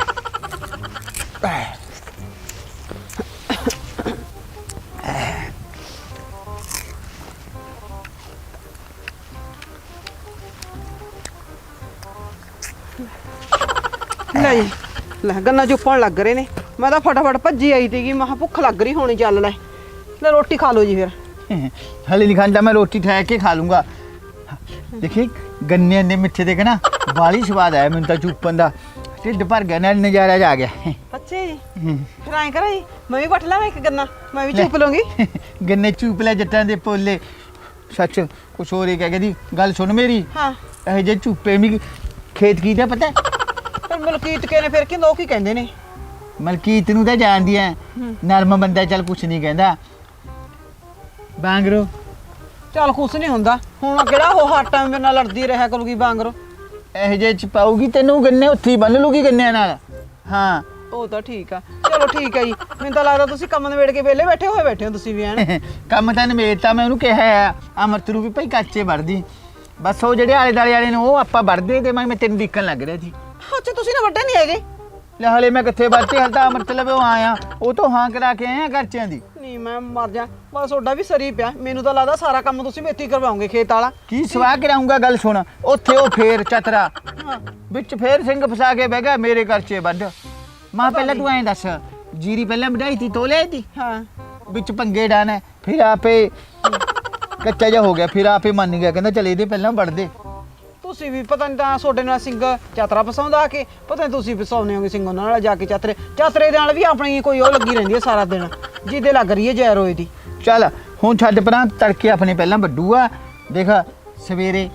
ਗੰਨਾ ਚੁੱਪਣ ਲੱਗ ਰਹੇ ਨੇ। ਮੈਂ ਤਾਂ ਫਟਾਫਟ ਭੱਜੀ ਆਈ ਤੀਗੀ ਮੈਂ ਕਿਹਾ ਭੁੱਖ ਲੱਗ ਰਹੀ ਹੋਣੀ ਚੱਲ ਲੈ। ਲੈ ਰੋਟੀ ਖਾ ਲਓ ਜੀ ਫਿਰ। ਹਲੇ ਨਹੀਂ ਖਾਂਦਾ ਮੈਂ ਰੋਟੀ ਠਹਿ ਕੇ ਖਾ ਲੂੰਗਾ। ਦੇਖੀ ਗੰਨੇ ਦੇ ਮਿੱਠੇ ਦੇ ਨਾ ਬਾਲੀ ਸਵਾਦ ਆਇਆ ਮੈਨੂੰ ਤਾਂ ਚੂਪਨ ਦਾ। ਢਿੱਡ ਭਰ ਗਿਆ ਨਾਲ ਨਜ਼ਾਰਾ ਜਾ ਗਿਆ। ਅੱਛੇ ਜੀ। ਫਿਰ ਐਂ ਕਰਾਂ ਜੀ ਮੈਂ ਵੀ ਵੱਟ ਲਾਵਾਂ ਇੱਕ ਗੰਨਾ ਮੈਂ ਵੀ ਚੁੱਪ ਲਵਾਂਗੀ ਗੰਨੇ ਚੂਪ ਲੈ ਜੱਟਾਂ ਦੇ ਪੋਲੇ। ਸੱਚ ਕੁਛ ਹੋਰ ਹੀ ਕਹਿ ਗਈ ਗੱਲ ਸੁਣ ਮੇਰੀ। ਹਾਂ। ਇਹ ਜੇ ਚੂਪੇ ਵੀ ਖੇਤ ਕੀ ਦਾ ਪਤਾ? ਪਰ ਮਲਕੀਤ ਕੇ ਨੇ ਫਿਰ ਕਿ ਲੋਕ ਹੀ ਕਹਿੰਦੇ ਨੇ? ਮਲਕੀਤ ਨੂੰ ਤਾਂ ਜਾਣਦੀ ਐ। ਨਰਮ ਬੰਦਾ ਚੱਲ ਕੁਛ ਨਹੀਂ ਕਹਿੰਦਾ। ਬਾਂਗਰੋ। ਚੱਲ ਕੁਛ ਨਹੀਂ ਹੁੰਦਾ। ਹੁਣ ਕਿਹੜਾ ਉਹ ਹਰ ਟਾਈਮ ਮੇਰੇ ਨਾਲ ਲੜਦੀ ਰਿਹਾ ਕਰੂਗੀ ਬਾਂਗਰੋ? ਇਹ ਜੇ ਚ ਪਾਉਗੀ ਤੈਨੂੰ ਗੰਨੇ ਉੱਥੇ ਹੀ ਬੰਨ ਲੂਗੀ ਗੰਨਿਆਂ ਨਾਲ। ਹਾਂ। ਉਹ ਤਾਂ ਠੀਕ ਆ। ਚਲੋ ਠੀਕ ਹੈ ਜੀ। ਮੈਨੂੰ ਤਾਂ ਲੱਗਦਾ ਤੁਸੀਂ ਕੰਮ ਨਿਬੇੜ ਕੇ ਵਿਹਲੇ ਬੈਠੇ ਹੋਏ ਬੈਠੇ ਹੋ ਤੁਸੀਂ ਵੀ ਐਨ ਕੰਮ ਤਾਂ ਨਿਬੇੜਤਾ ਮੈਂ ਉਹਨੂੰ ਕਿਹਾ ਆ। ਅਮਰਤ ਨੂੰ ਵੀ ਭਾਈ ਕੱਚੇ ਵੜਦੀ। ਬਸ ਉਹ ਜਿਹੜੇ ਆਲੇ ਦਾਲੇ ਵਾਲੇ ਨੇ ਉਹ ਆਪਾਂ ਵੜਦੇ ਤੇ ਮੈਂ ਮੈਂ ਤੈਨੂੰ ਦੇਖਣ ਲੱਗ ਰਿਹਾ ਸੀ ਅੱਛਾ ਤੁਸੀਂ ਨਾ ਵੱਡੇ ਨਹੀਂ ਹੈਗੇ। ਲੈ ਹਲੇ ਮੈਂ ਕਿੱਥੇ ਵੜਤੇ ਹਲ ਤਾਂ ਅਮਰਤ ਲਵੇ ਆਇਆ ਉਹ ਤੋਂ ਹਾਂ ਕਰਾ ਕੇ ਆਏ ਆ ਘਰਚਿਆਂ ਦੀ। ਨਹੀਂ ਮੈਂ ਮਰ ਜਾ। ਬਸ ਤੁਹਾਡਾ ਵੀ ਸਰੀ ਪਿਆ। ਮੈਨੂੰ ਤਾਂ ਲੱਗਦਾ ਸਾਰਾ ਕੰਮ ਤੁਸੀਂ ਮੇਤੀ ਕਰਵਾਓਗੇ ਖੇਤ ਵਾਲਾ। ਕੀ ਸਵਾਹ ਕਰਾਉਂਗਾ ਗੱਲ ਸੁਣ। ਉੱਥੇ ਉਹ ਫੇਰ ਚਤਰਾ। ਵਿੱਚ ਫੇਰ ਸਿੰਘ ਫਸਾ ਕੇ ਬਹਿ ਗਿਆ ਮੇਰੇ ਘਰਚੇ ਵੱਢ। ਮਾਂ ਪਹਿਲਾਂ ਤੂੰ ਐਂ ਦੱਸ। ਜੀਰੀ ਪਹਿਲਾਂ ਵਢਾਈ ਤੀ ਤੋਲੇ ਤੀ? ਹਾਂ। ਵਿੱਚ ਪੰਗੇ ਡਾਣਾ ਫਿਰ ਆਪੇ ਕੱਚਾ ਜਿਹਾ ਹੋ ਗਿਆ। ਫਿਰ ਆਪੇ ਮੰਨ ਗਿਆ। ਕਹਿੰਦਾ ਚਲ ਇਹਦੇ ਪਹਿਲਾਂ ਵੜ ਦੇ। ਤੁਸੀਂ ਵੀ ਪਤਾ ਨਹੀਂ ਤਾਂ ਤੁਹਾਡੇ ਨਾਲ ਸਿੰਘ ਚਾਤਰਾ ਪਸਾਉਂਦਾ ਆ ਕੇ ਪਤਾ ਨਹੀਂ ਤੁਸੀਂ ਪਸਾਉਂਦੇ ਹੋਗੇ ਸਿੰਘ ਉਹਨਾਂ ਨਾਲ ਜਾ ਕੇ ਚਾਤਰੇ। ਚਾਤਰੇ ਦੇ ਨਾਲ ਵੀ ਆਪਣੀ ਕੋਈ ਉਹ ਲੱਗੀ ਰਹਿੰਦੀ ਹੈ ਸਾਰਾ ਦਿਨ ਜਿਹਦੇ ਲੱਗ ਰਹੀ ਹੈ ਜੈਰੋਏ ਦੀ। ਚੱਲ ਹੁਣ ਛੱਡ ਪਰਾਂ ਤੜਕੇ ਆਪਣੇ ਪਹਿਲਾਂ ਵੱਡੂ ਆ। ਦੇਖ ਸਵੇਰੇ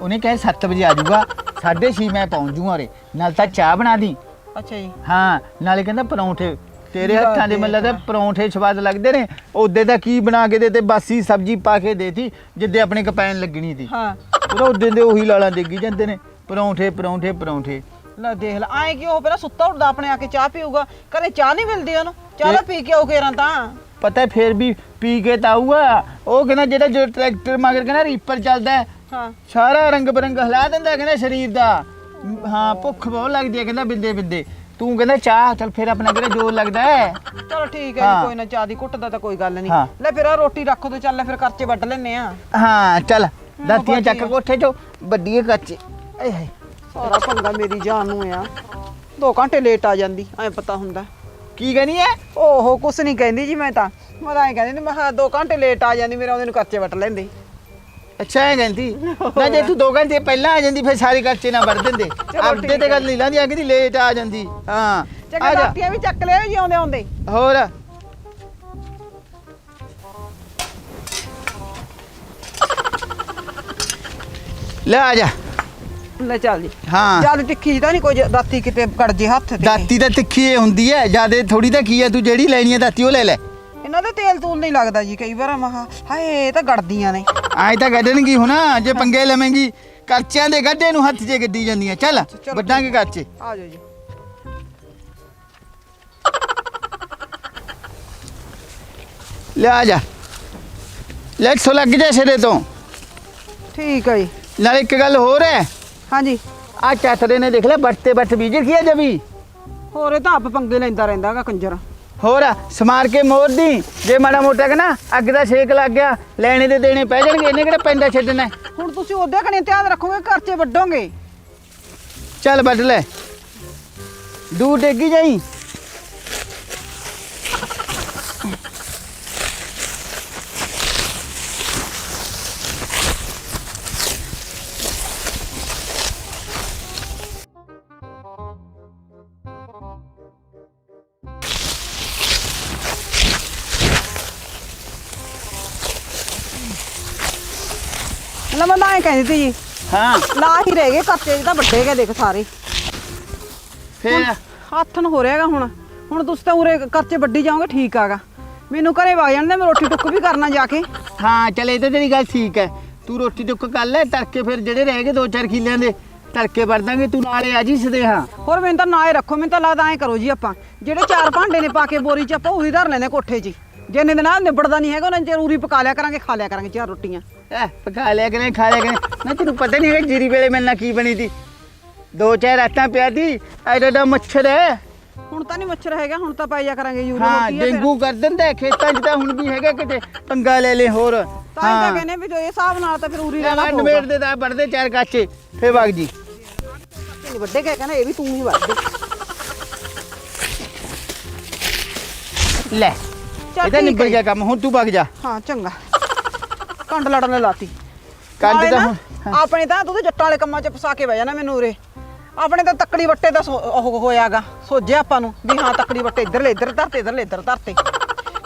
ਉਹਨੇ ਕਹੇ 7 ਵਜੇ ਆ ਜਾਊਗਾ 6:30 ਮੈਂ ਪਹੁੰਚ ਜੂਗਾ ਉਰੇ। ਨਾਲ ਤਾਂ ਚਾਹ ਬਣਾ ਦੀ। ਅੱਛਾ ਜੀ। ਹਾਂ ਨਾਲੇ ਕਹਿੰਦਾ ਪਰੌਂਠੇ ਤੇਰੇ ਹੱਥਾਂ ਦੇ ਮੱਲਾ ਤਾਂ ਪਰੌਂਠੇ ਸਵਾਦ ਲੱਗਦੇ ਨੇ। ਉਹਦੇ ਦਾ ਕੀ ਬਣਾ ਕੇ ਦੇ ਤੇ ਬਾਸੀ ਸਬਜ਼ੀ ਪਾ ਕੇ ਦੇਤੀ ਜਿੱਦੇ ਆਪਣੇ ਕਪੈਨ ਲੱਗਣੀ ਸੀ। ਹਾਂ। ਉਹਦੇ ਦੇ ਉਹੀ ਲਾਲਾਂ ਦੇਗੀ ਜਾਂਦੇ ਨੇ ਪਰੌਂਠੇ ਪਰੌਂਠੇ ਪਰੌਂਠੇ। ਲੈ ਦੇਖ ਲੈ ਆਏ ਕਿ ਉਹ ਪਹਿਲਾਂ ਸੁੱਤਾ ਉੱਠਦਾ ਆਪਣੇ ਆ ਕੇ ਚਾਹ ਪੀਊਗਾ। ਘਰੇ ਚਾਹ ਨਹੀਂ ਮਿਲਦੀ ਉਹਨੂੰ ਚਾਹ ਤਾਂ ਪੀ ਕੇ ਆਉ ਕੇਰਾਂ ਤਾਂ। ਪਤਾ ਹੈ ਫੇਰ ਵੀ ਪੀ ਕੇ ਤਾਂ ਆਊਗਾ। ਉਹ ਕਹਿੰਦਾ ਜਿਹੜਾ ਜੋ ਟਰੈਕਟਰ ਮਗਰ ਕਹਿੰਦਾ ਰੀਪਰ ਚੱਲਦਾ ਹੈ, ਹਾਂ। ਸਾਰਾ ਰੰਗ ਬਰੰਗ ਹਿਲਾ ਦਿੰਦਾ ਹੈ ਕਹਿੰਦਾ ਸਰੀਰ ਦਾ। ਮ, ਹਾਂ ਭੁੱਖ ਬਹੁਤ ਲੱਗਦੀ ਹੈ ਕਹਿੰਦਾ ਬਿੰਦੇ ਬਿੰਦੇ। ਤੂੰ ਕਹਿੰਦਾ ਚਾਹ ਚੱਲ ਫੇਰ ਆਪਣਾ ਕਿਹੜਾ ਜ਼ੋਰ ਲੱਗਦਾ ਹੈ। ਚਲੋ ਠੀਕ ਹੈ ਹਾਂ। ਜੀ, ਕੋਈ ਨਾ ਚਾਹ ਦੀ ਘੁੱਟ ਦਾ ਤਾਂ ਕੋਈ ਗੱਲ ਨਹੀਂ। ਹਾਂ। ਲੈ ਫਿਰ ਆ ਰੋਟੀ ਰੱਖੋ ਤੇ ਚੱਲ ਲੈ ਫਿਰ ਕਰਚੇ ਵੱਢ ਲੈਨੇ ਆ ਹਾਂ ਚੱਲ। ਦਾਤੀਆਂ ਚੱਕ ਕੋਠੇ ਚੋਂ ਵੱਡੀਏ ਕੱਚੇ। ਏ ਹਾਏ ਸਾਰਾ ਪੰਗਾ ਮੇਰੀ ਜਾਨ ਨੂੰ ਆ। 2 ਘੰਟੇ ਲੇਟ ਆ ਜਾਂਦੀ ਐ ਪਤਾ ਹੁੰਦਾ। ਕੀ ਕਹਨੀ ਹੈ ਓਹੋ ਕੁਛ ਨਹੀਂ ਕਹਿੰਦੀ ਜੀ ਮੈਂ ਤਾਂ। ਮੈਂ ਤਾਂ ਐਂ ਕਹਿੰਦੀ ਮੈਂ ਹਾਂ 2 ਘੰਟੇ ਲੇਟ ਆ ਜਾਂਦੀ ਮੇਰਾ ਉਹਦੇ ਨੂੰ ਕਰਚੇ ਵੱਟ ਲੈਂਦੇ। ਅੱਛਾ ਹੈ ਕਹਿੰਦੀ। ਨਾ ਜੇ ਤੂੰ ਦੋ ਘੰਟੇ ਪਹਿਲਾਂ ਆ ਜਾਂਦੀ ਫਿਰ ਸਾਰੇ ਕੱਚੇ ਨਾ ਵੜ ਦਿੰਦੇ। ਆਪਦੇ ਤੇ। ਗੱਲ ਨਹੀਂ ਲਾਂਦੀ ਆ ਕਹਿੰਦੀ ਲੇਟ ਆ ਜਾਂਦੀ। ਹਾਂ ਚੰਗਾ ਦਾਤੀਆਂ ਵੀ ਚੱਕ ਲਿਆ ਜੀ ਆਉਂਦੇ ਆਉਂਦੇ ਹੋਰ? ਲੈ ਆ ਜਾ। ਲੈ ਚੱਲ ਜੀ। ਹਾਂ। ਜ਼ਿਆਦਾ ਤਿੱਖੀ ਤਾਂ ਨਹੀਂ ਕੋਈ ਦਾਤੀ ਕਿਤੇ ਕੜ ਜੇ ਹੱਥ ਤੇ। ਦਾਤੀ ਤਾਂ ਤਿੱਖੀ ਏ ਹੁੰਦੀ ਐ ਜਿਆਦੇ ਥੋੜੀ ਤਾਂ ਕੀ ਐ ਤੂੰ ਜਿਹੜੀ ਲੈਣੀ ਐ ਦਾਤੀ ਉਹ ਲੈ ਲੈ। ਇਹਨਾਂ ਦੇ ਤੇਲ ਤੂਲ ਨਹੀਂ ਲੱਗਦਾ ਜੀ ਕਈ ਵਾਰ ਮਹਾ ਹਾਏ ਇਹ ਤਾਂ ਗੜਦੀਆਂ ਨੇ। ਆਏ ਤਾਂ ਕੱਢਣਗੀ ਹੁਣ ਜੇ ਪੰਗੇ ਲਵੇਂਗੀ ਕਰਚਿਆਂ ਦੇ ਗੱਡੇ ਨੂੰ ਹੱਥ 'ਚ ਗੱਡੀ ਜਾਂਦੀਆਂ। ਚੱਲ। ਵੱਡਾਂਗੇ ਕਰਚੇ। ਆ ਜਾਓ ਜੀ। ਲੈ ਆ ਜਾ। ਲੈ ਸੋ ਲੱਗ ਜਾ ਸਿਰੇ ਤੋਂ। ਠੀਕ ਹੈ ਜੀ। ਨਾਲ ਇੱਕ ਗੱਲ ਹੋਰ ਹੈ। ਹਾਂਜੀ। ਆ ਚਾਤਰੇ ਨੇ ਦੇਖ ਲੈ ਬੱਟ ਤੇ ਬੱਟ ਬੀਜ ਰਖਿਆ ਜਵੀ ਹੋਰ ਇਹ ਤਾਂ ਆਪ ਪੰਗੇ ਲੈਂਦਾ ਰਹਿੰਦਾਗਾ ਕੰਜਰ। ਹੋਰ ਸਮਾਰ ਕੇ ਮੋੜ ਦੀ ਜੇ ਮਾੜਾ ਮੋਟਾ ਕਿ ਨਾ ਅੱਗ ਦਾ ਛੇਕ ਲੱਗ ਗਿਆ ਲੈਣੇ ਦੇ ਦੇਣੇ ਪੈ ਜਾਣਗੇ ਇਹਨੇ ਕਿਹੜਾ ਪੈਂਦਾ ਛੱਡਣਾ ਹੈ? ਹੁਣ ਤੁਸੀਂ ਉਹਦੇ ਕਣੇ ਧਿਆਨ ਰੱਖੋਗੇ ਘਰ 'ਚ ਵੱਡੋਗੇ ਚੱਲ ਵੱਢ ਲੈ। ਦੂਰ ਡੇਗੀ ਜਾਈ। ਨਾ ਮੈਂ ਤਾਂ ਕਹਿੰਦੀ ਸੀ ਜੀ। ਹਾਂ। ਲਾ ਹੀ ਰਹਿ ਗਏ ਕੱਚੇ ਤਾਂ ਵੱਡੇ ਗਏ ਦੇਖ ਸਾਰੇ। ਫੇਰ? ਹੱਥ ਨੂੰ ਹੋ ਰਿਹਾਗਾ ਹੁਣ। ਹੁਣ ਤੁਸੀਂ ਤਾਂ ਉਰੇ ਕਰਚੇ ਵੱਡੀ ਜਾਓਗੇ ਠੀਕ ਆਗਾ ਮੈਨੂੰ ਘਰੇ ਵਾ ਜਾਣਦੇ ਮੈਂ ਰੋਟੀ ਟੁੱਕ ਵੀ ਕਰਨਾ ਜਾ ਕੇ। ਹਾਂ ਚੱਲ ਇਹ ਤਾਂ ਤੇਰੀ ਗੱਲ ਠੀਕ ਹੈ। ਤੂੰ ਰੋਟੀ ਟੁੱਕ ਕਰ ਲੈ ਤੜਕੇ ਫਿਰ ਜਿਹੜੇ ਰਹਿ ਗਏ ਦੋ ਚਾਰ ਕਿੱਲਿਆਂ ਦੇ ਤੜਕੇ ਵਰ ਦਾਂਗੇ ਤੂੰ ਨਾਲੇ ਆ ਜੀ ਸਦੇਹਾ ਹੋਰ ਮੈਨੂੰ ਤਾਂ ਨਾ ਹੀ ਰੱਖੋ ਮੈਨੂੰ ਤਾਂ ਲੱਗਦਾ ਐਂ ਕਰੋ ਜੀ ਆਪਾਂ। ਜਿਹੜੇ ਚਾਰ ਭਾਂਡੇ ਨੇ ਪਾ ਕੇ ਬੋਰੀ 'ਚ ਆਪਾਂ ਉਹੀ ਧਰ ਲੈਂਦੇ ਕੋਠੇ 'ਚ ਹੀ। ਜਿੰਨੇ ਦਿਨ ਆ ਨਿਬੜਦਾ ਨਹੀਂ ਹੈਗਾ ਉਹਨਾਂ ਜ਼ਰੂਰੀ ਪਕਾ ਲਿਆ ਕਰਾਂਗੇ ਖਾ ਲਿਆ ਕਰਾਂਗੇ ਚਾਰ ਰੋਟੀਆਂ। ਐ ਪਕਾ ਲਿਆ ਕਰੇ ਖਾ ਲਿਆ ਕਰੇ ਮੈਂ ਤੈਨੂੰ ਪਤਾ ਨਹੀਂ ਹੈਗਾ ਜੀਰੀ ਵੇਲੇ ਮੇਰੇ ਨਾਲ ਕੀ ਬਣੀ ਤੀ ਦੋ ਚਾਰ ਰਾਤਾਂ ਪਿਆ ਤੀ ਐਡਾ ਦਾ ਮੱਛਰ ਹੈ ਹੁਣ ਤਾਂ ਨਹੀਂ ਮੱਛਰ ਹੈਗਾ ਹੁਣ ਤਾਂ ਜਾ ਕਰਾਂਗੇ ਯੂਰੀਆ ਹਾਂ। ਡੇਂਗੂ ਕਰ ਦਿੰਦਾ ਖੇਤਾਂ 'ਚ ਤਾਂ ਹੁਣ ਵੀ ਹੈਗਾ ਕਿਤੇ ਪੰਗਾ ਲੈ ਲੈ ਹੋਰ। ਤਾਂ ਹੀ ਤਾਂ ਕਹਿੰਦੇ ਵੀ ਜੋ ਇਹ ਹਿਸਾਬ ਨਾਲ ਤਾਂ ਫਿਰ ਉਰੀ ਰਹਿਣਾ ਪਊਗਾ। ਨਵੇੜ ਦੇ ਤਾਂ ਵੜਦੇ ਚਾਰ ਕਾਚੇ ਫੇ ਵਗ ਜੀ। ਨਹੀਂ ਵੱਡੇ ਕਹਿ ਕਹਿੰਦਾ ਇਹ ਵੀ ਤੂੰ ਹੀ ਵੱਢ ਦੇ। ਲੈ। ਚੱਲ ਇਹਦਾ ਠੀਕ ਨਿਬੜ ਹੈ। ਗਿਆ ਕੰਮ ਹੁਣ ਤੂੰ ਵਗ ਜਾ। ਹਾਂ ਚੰਗਾ। ਕੰਡ ਲੜਨ ਨੇ ਲਾਤੀ। ਕੰਡ ਨਾਲੇ ਤਾਂ ਨਾ, ਹੁਣ- ਆਪਣੇ ਤਾਂ ਤੂੰ ਤੇ ਜੱਟਾਂ ਵਾਲੇ ਕੰਮਾਂ 'ਚ ਫਸਾ ਕੇ ਬਹਿ ਜਾਣਾ ਮੈਨੂੰ ਉਰੇ। ਆਪਣੇ ਤਾਂ ਤੱਕੜੀ ਵੱਟੇ ਦਾ ਸੋ- ਉਹ ਹੋਇਆਗਾ। ਸੋਝਿਆ ਆਪਾਂ ਨੂੰ ਵੀ ਹਾਂ ਤੱਕੜੀ ਵੱਟੇ ਇੱਧਰ ਲੈ ਇੱਧਰ ਧਰਤੇ ਇੱਧਰ ਲੈ ਇੱਧਰ ਧਰਤੇ।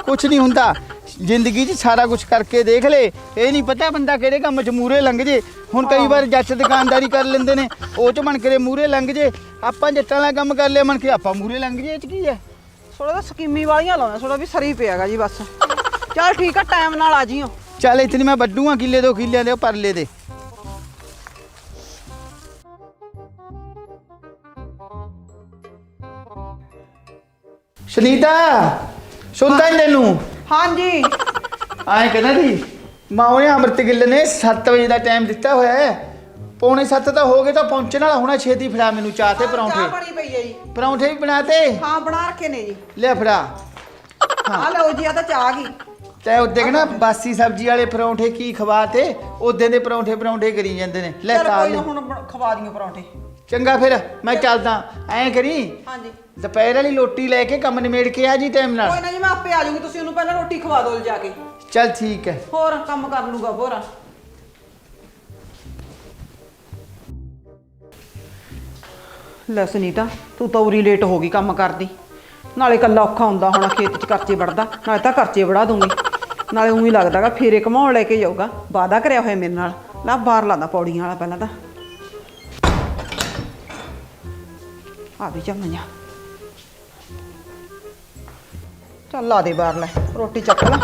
ਕੁਛ ਨਹੀਂ ਹੁੰਦਾ। ਜ਼ਿੰਦਗੀ 'ਚ ਸਾਰਾ ਕੁਝ ਕਰਕੇ ਦੇਖ ਲੈ। ਇਹ ਨਹੀਂ ਪਤਾ ਬੰਦਾ ਕਿਹੜੇ ਕੰਮ 'ਚ ਮੂਰੇ ਲੰਘ ਜੇ। ਹੁਣ ਕਈ ਵਾਰ ਜੱਟ ਦੁਕਾਨਦਾਰੀ ਕਰ ਲੈਂਦੇ ਨੇ। ਉਹ 'ਚ ਮਨ ਕਰੇ ਮੂਰੇ ਲੰਘ ਜੇ। ਆਪਾਂ ਜੱਟਾਂ ਵਾਲਾ ਕੰਮ ਕਰ ਲਿਆ ਮਨ ਕੇ ਆਪਾਂ ਮੂਰੇ ਲੰਘ ਜੇ ਇਹ 'ਚ ਕੀ ਹੈ? ਥੋੜਾ ਤਾਂ ਸਕੀਮੀ ਵਾਲੀਆਂ ਲਾਉਣਾ ਥੋੜਾ ਵੀ ਸਰੀ ਪਿਆਗਾ ਜੀ ਬਸ। ਚੱਲ ਠੀਕ ਆ ਟਾਈਮ ਨਾਲ ਆ ਜੀਓ। ਚੱਲ ਇਤਨੀ ਮੈਂ ਵੱਡੂਆਂ ਕਿੱਲੇ ਦੋ ਕਿੱਲਿਆਂ ਦੇ ਉਹ ਪਰਲੇ ਦੇ। ਸੁਨੀਤਾ ਸੁਣਦਾ ਹੀ ਤੈਨੂੰ? ਹਾਂਜੀ। ਆਏ ਕਹਿੰਦਾ ਸੀ ਮਾਂ ਨੇ ਅੰਮ੍ਰਿਤ ਗਿੱਲ ਨੇ 7 ਵਜੇ ਦਾ ਟਾਈਮ ਦਿੱਤਾ ਹੋਇਆ ਹੈ। ਪੌਣੇ 7 ਤਾਂ ਹੋ ਗਏ ਤਾਂ ਪਹੁੰਚਣ ਵਾਲਾ ਹੋਣਾ ਛੇਤੀ ਫੜਾ ਮੈਨੂੰ ਚਾਹ ਤੇ ਪਰੌਂਠੇ। ਹੈ ਜੀ। ਪਰੌਂਠੇ ਵੀ ਬਣਾਤੇ? ਹਾਂ ਬਣਾ ਰੱਖੇ ਨੇ ਜੀ। ਲੈ ਫੜਾ। ਆ ਲਓ ਜੀ ਆ ਤਾਂ ਚਾਹ ਗਈ ਤੈ ਉਹਦੇ ਨਾ ਬਾਸੀ ਸਬਜ਼ੀ ਵਾਲੇ ਪਰੌਂਠੇ ਕੀ ਖਵਾਤੇ? ਉਹਦੇ ਦੇ ਪਰੌਂਠੇ ਪਰੌਂਠੇ ਕਰੀ ਜਾਂਦੇ ਨੇ। ਲੈ ਚੱਲ ਤਾਲ ਕੋਈ ਹੁਣ ਬਣ- ਖਵਾ ਦਿਓ ਪਰੌਂਠੇ। ਚੰਗਾ ਫਿਰ ਮੈਂ ਚੱਲਦਾ। ਐਂ ਕਰੀ ਹਾਂਜੀ। ਦੁਪਹਿਰ ਵਾਲੀ ਰੋਟੀ ਲੈ ਕੇ ਕੰਮ ਨਿਮੇੜ ਕੇ ਆ ਜੀ ਟਾਈਮ ਨਾਲ? ਕੋਈ ਨਾ ਜੀ ਮੈਂ ਆਪੇ ਆ ਜਾਊਂਗੀ ਤੁਸੀਂ ਉਹਨੂੰ ਪਹਿਲਾਂ ਰੋਟੀ ਖਵਾ ਦਿਓ ਜਾ ਕੇ। ਚੱਲ ਠੀਕ ਹੈ। ਹੋਰ ਕੰਮ ਕਰ ਲੂਗਾ ਹੋਰ। ਲੈ ਸੁਨੀਤਾ, ਤੂੰ ਤਾਂ ਉਰੀ ਲੇਟ ਹੋ ਗਈ ਕੰਮ ਕਰਦੀ। ਨਾਲੇ ਕੱਲਾ ਔਖਾ ਹੁੰਦਾ ਹੁਣ, ਖੇਤ 'ਚ ਕਰਚੇ ਵੜਦਾ, ਨਾਲੇ ਤਾਂ ਕਰਚੇ ਵੜਾ ਦੂੰਗੀ। ਨਾਲੇ ਉਹੀ ਲੱਗਦਾਗਾ ਫੇਰੇ ਘਮਾਉਣ ਲੈ ਕੇ ਜਾਊਗਾ ਵਾਦਾ ਕਰਿਆ ਹੋਇਆ ਮੇਰੇ ਨਾਲ। ਲਾ ਬਾਹਰ ਲਾਦਾ ਪੌੜੀਆਂ ਵਾਲਾ ਪਹਿਲਾਂ ਤਾਂ। ਆ ਵੀ ਚੱਲ ਚੱਲ ਲਾ ਦੇ ਬਾਹਰ ਲੈ, ਰੋਟੀ ਚੱਕ ਲਾ।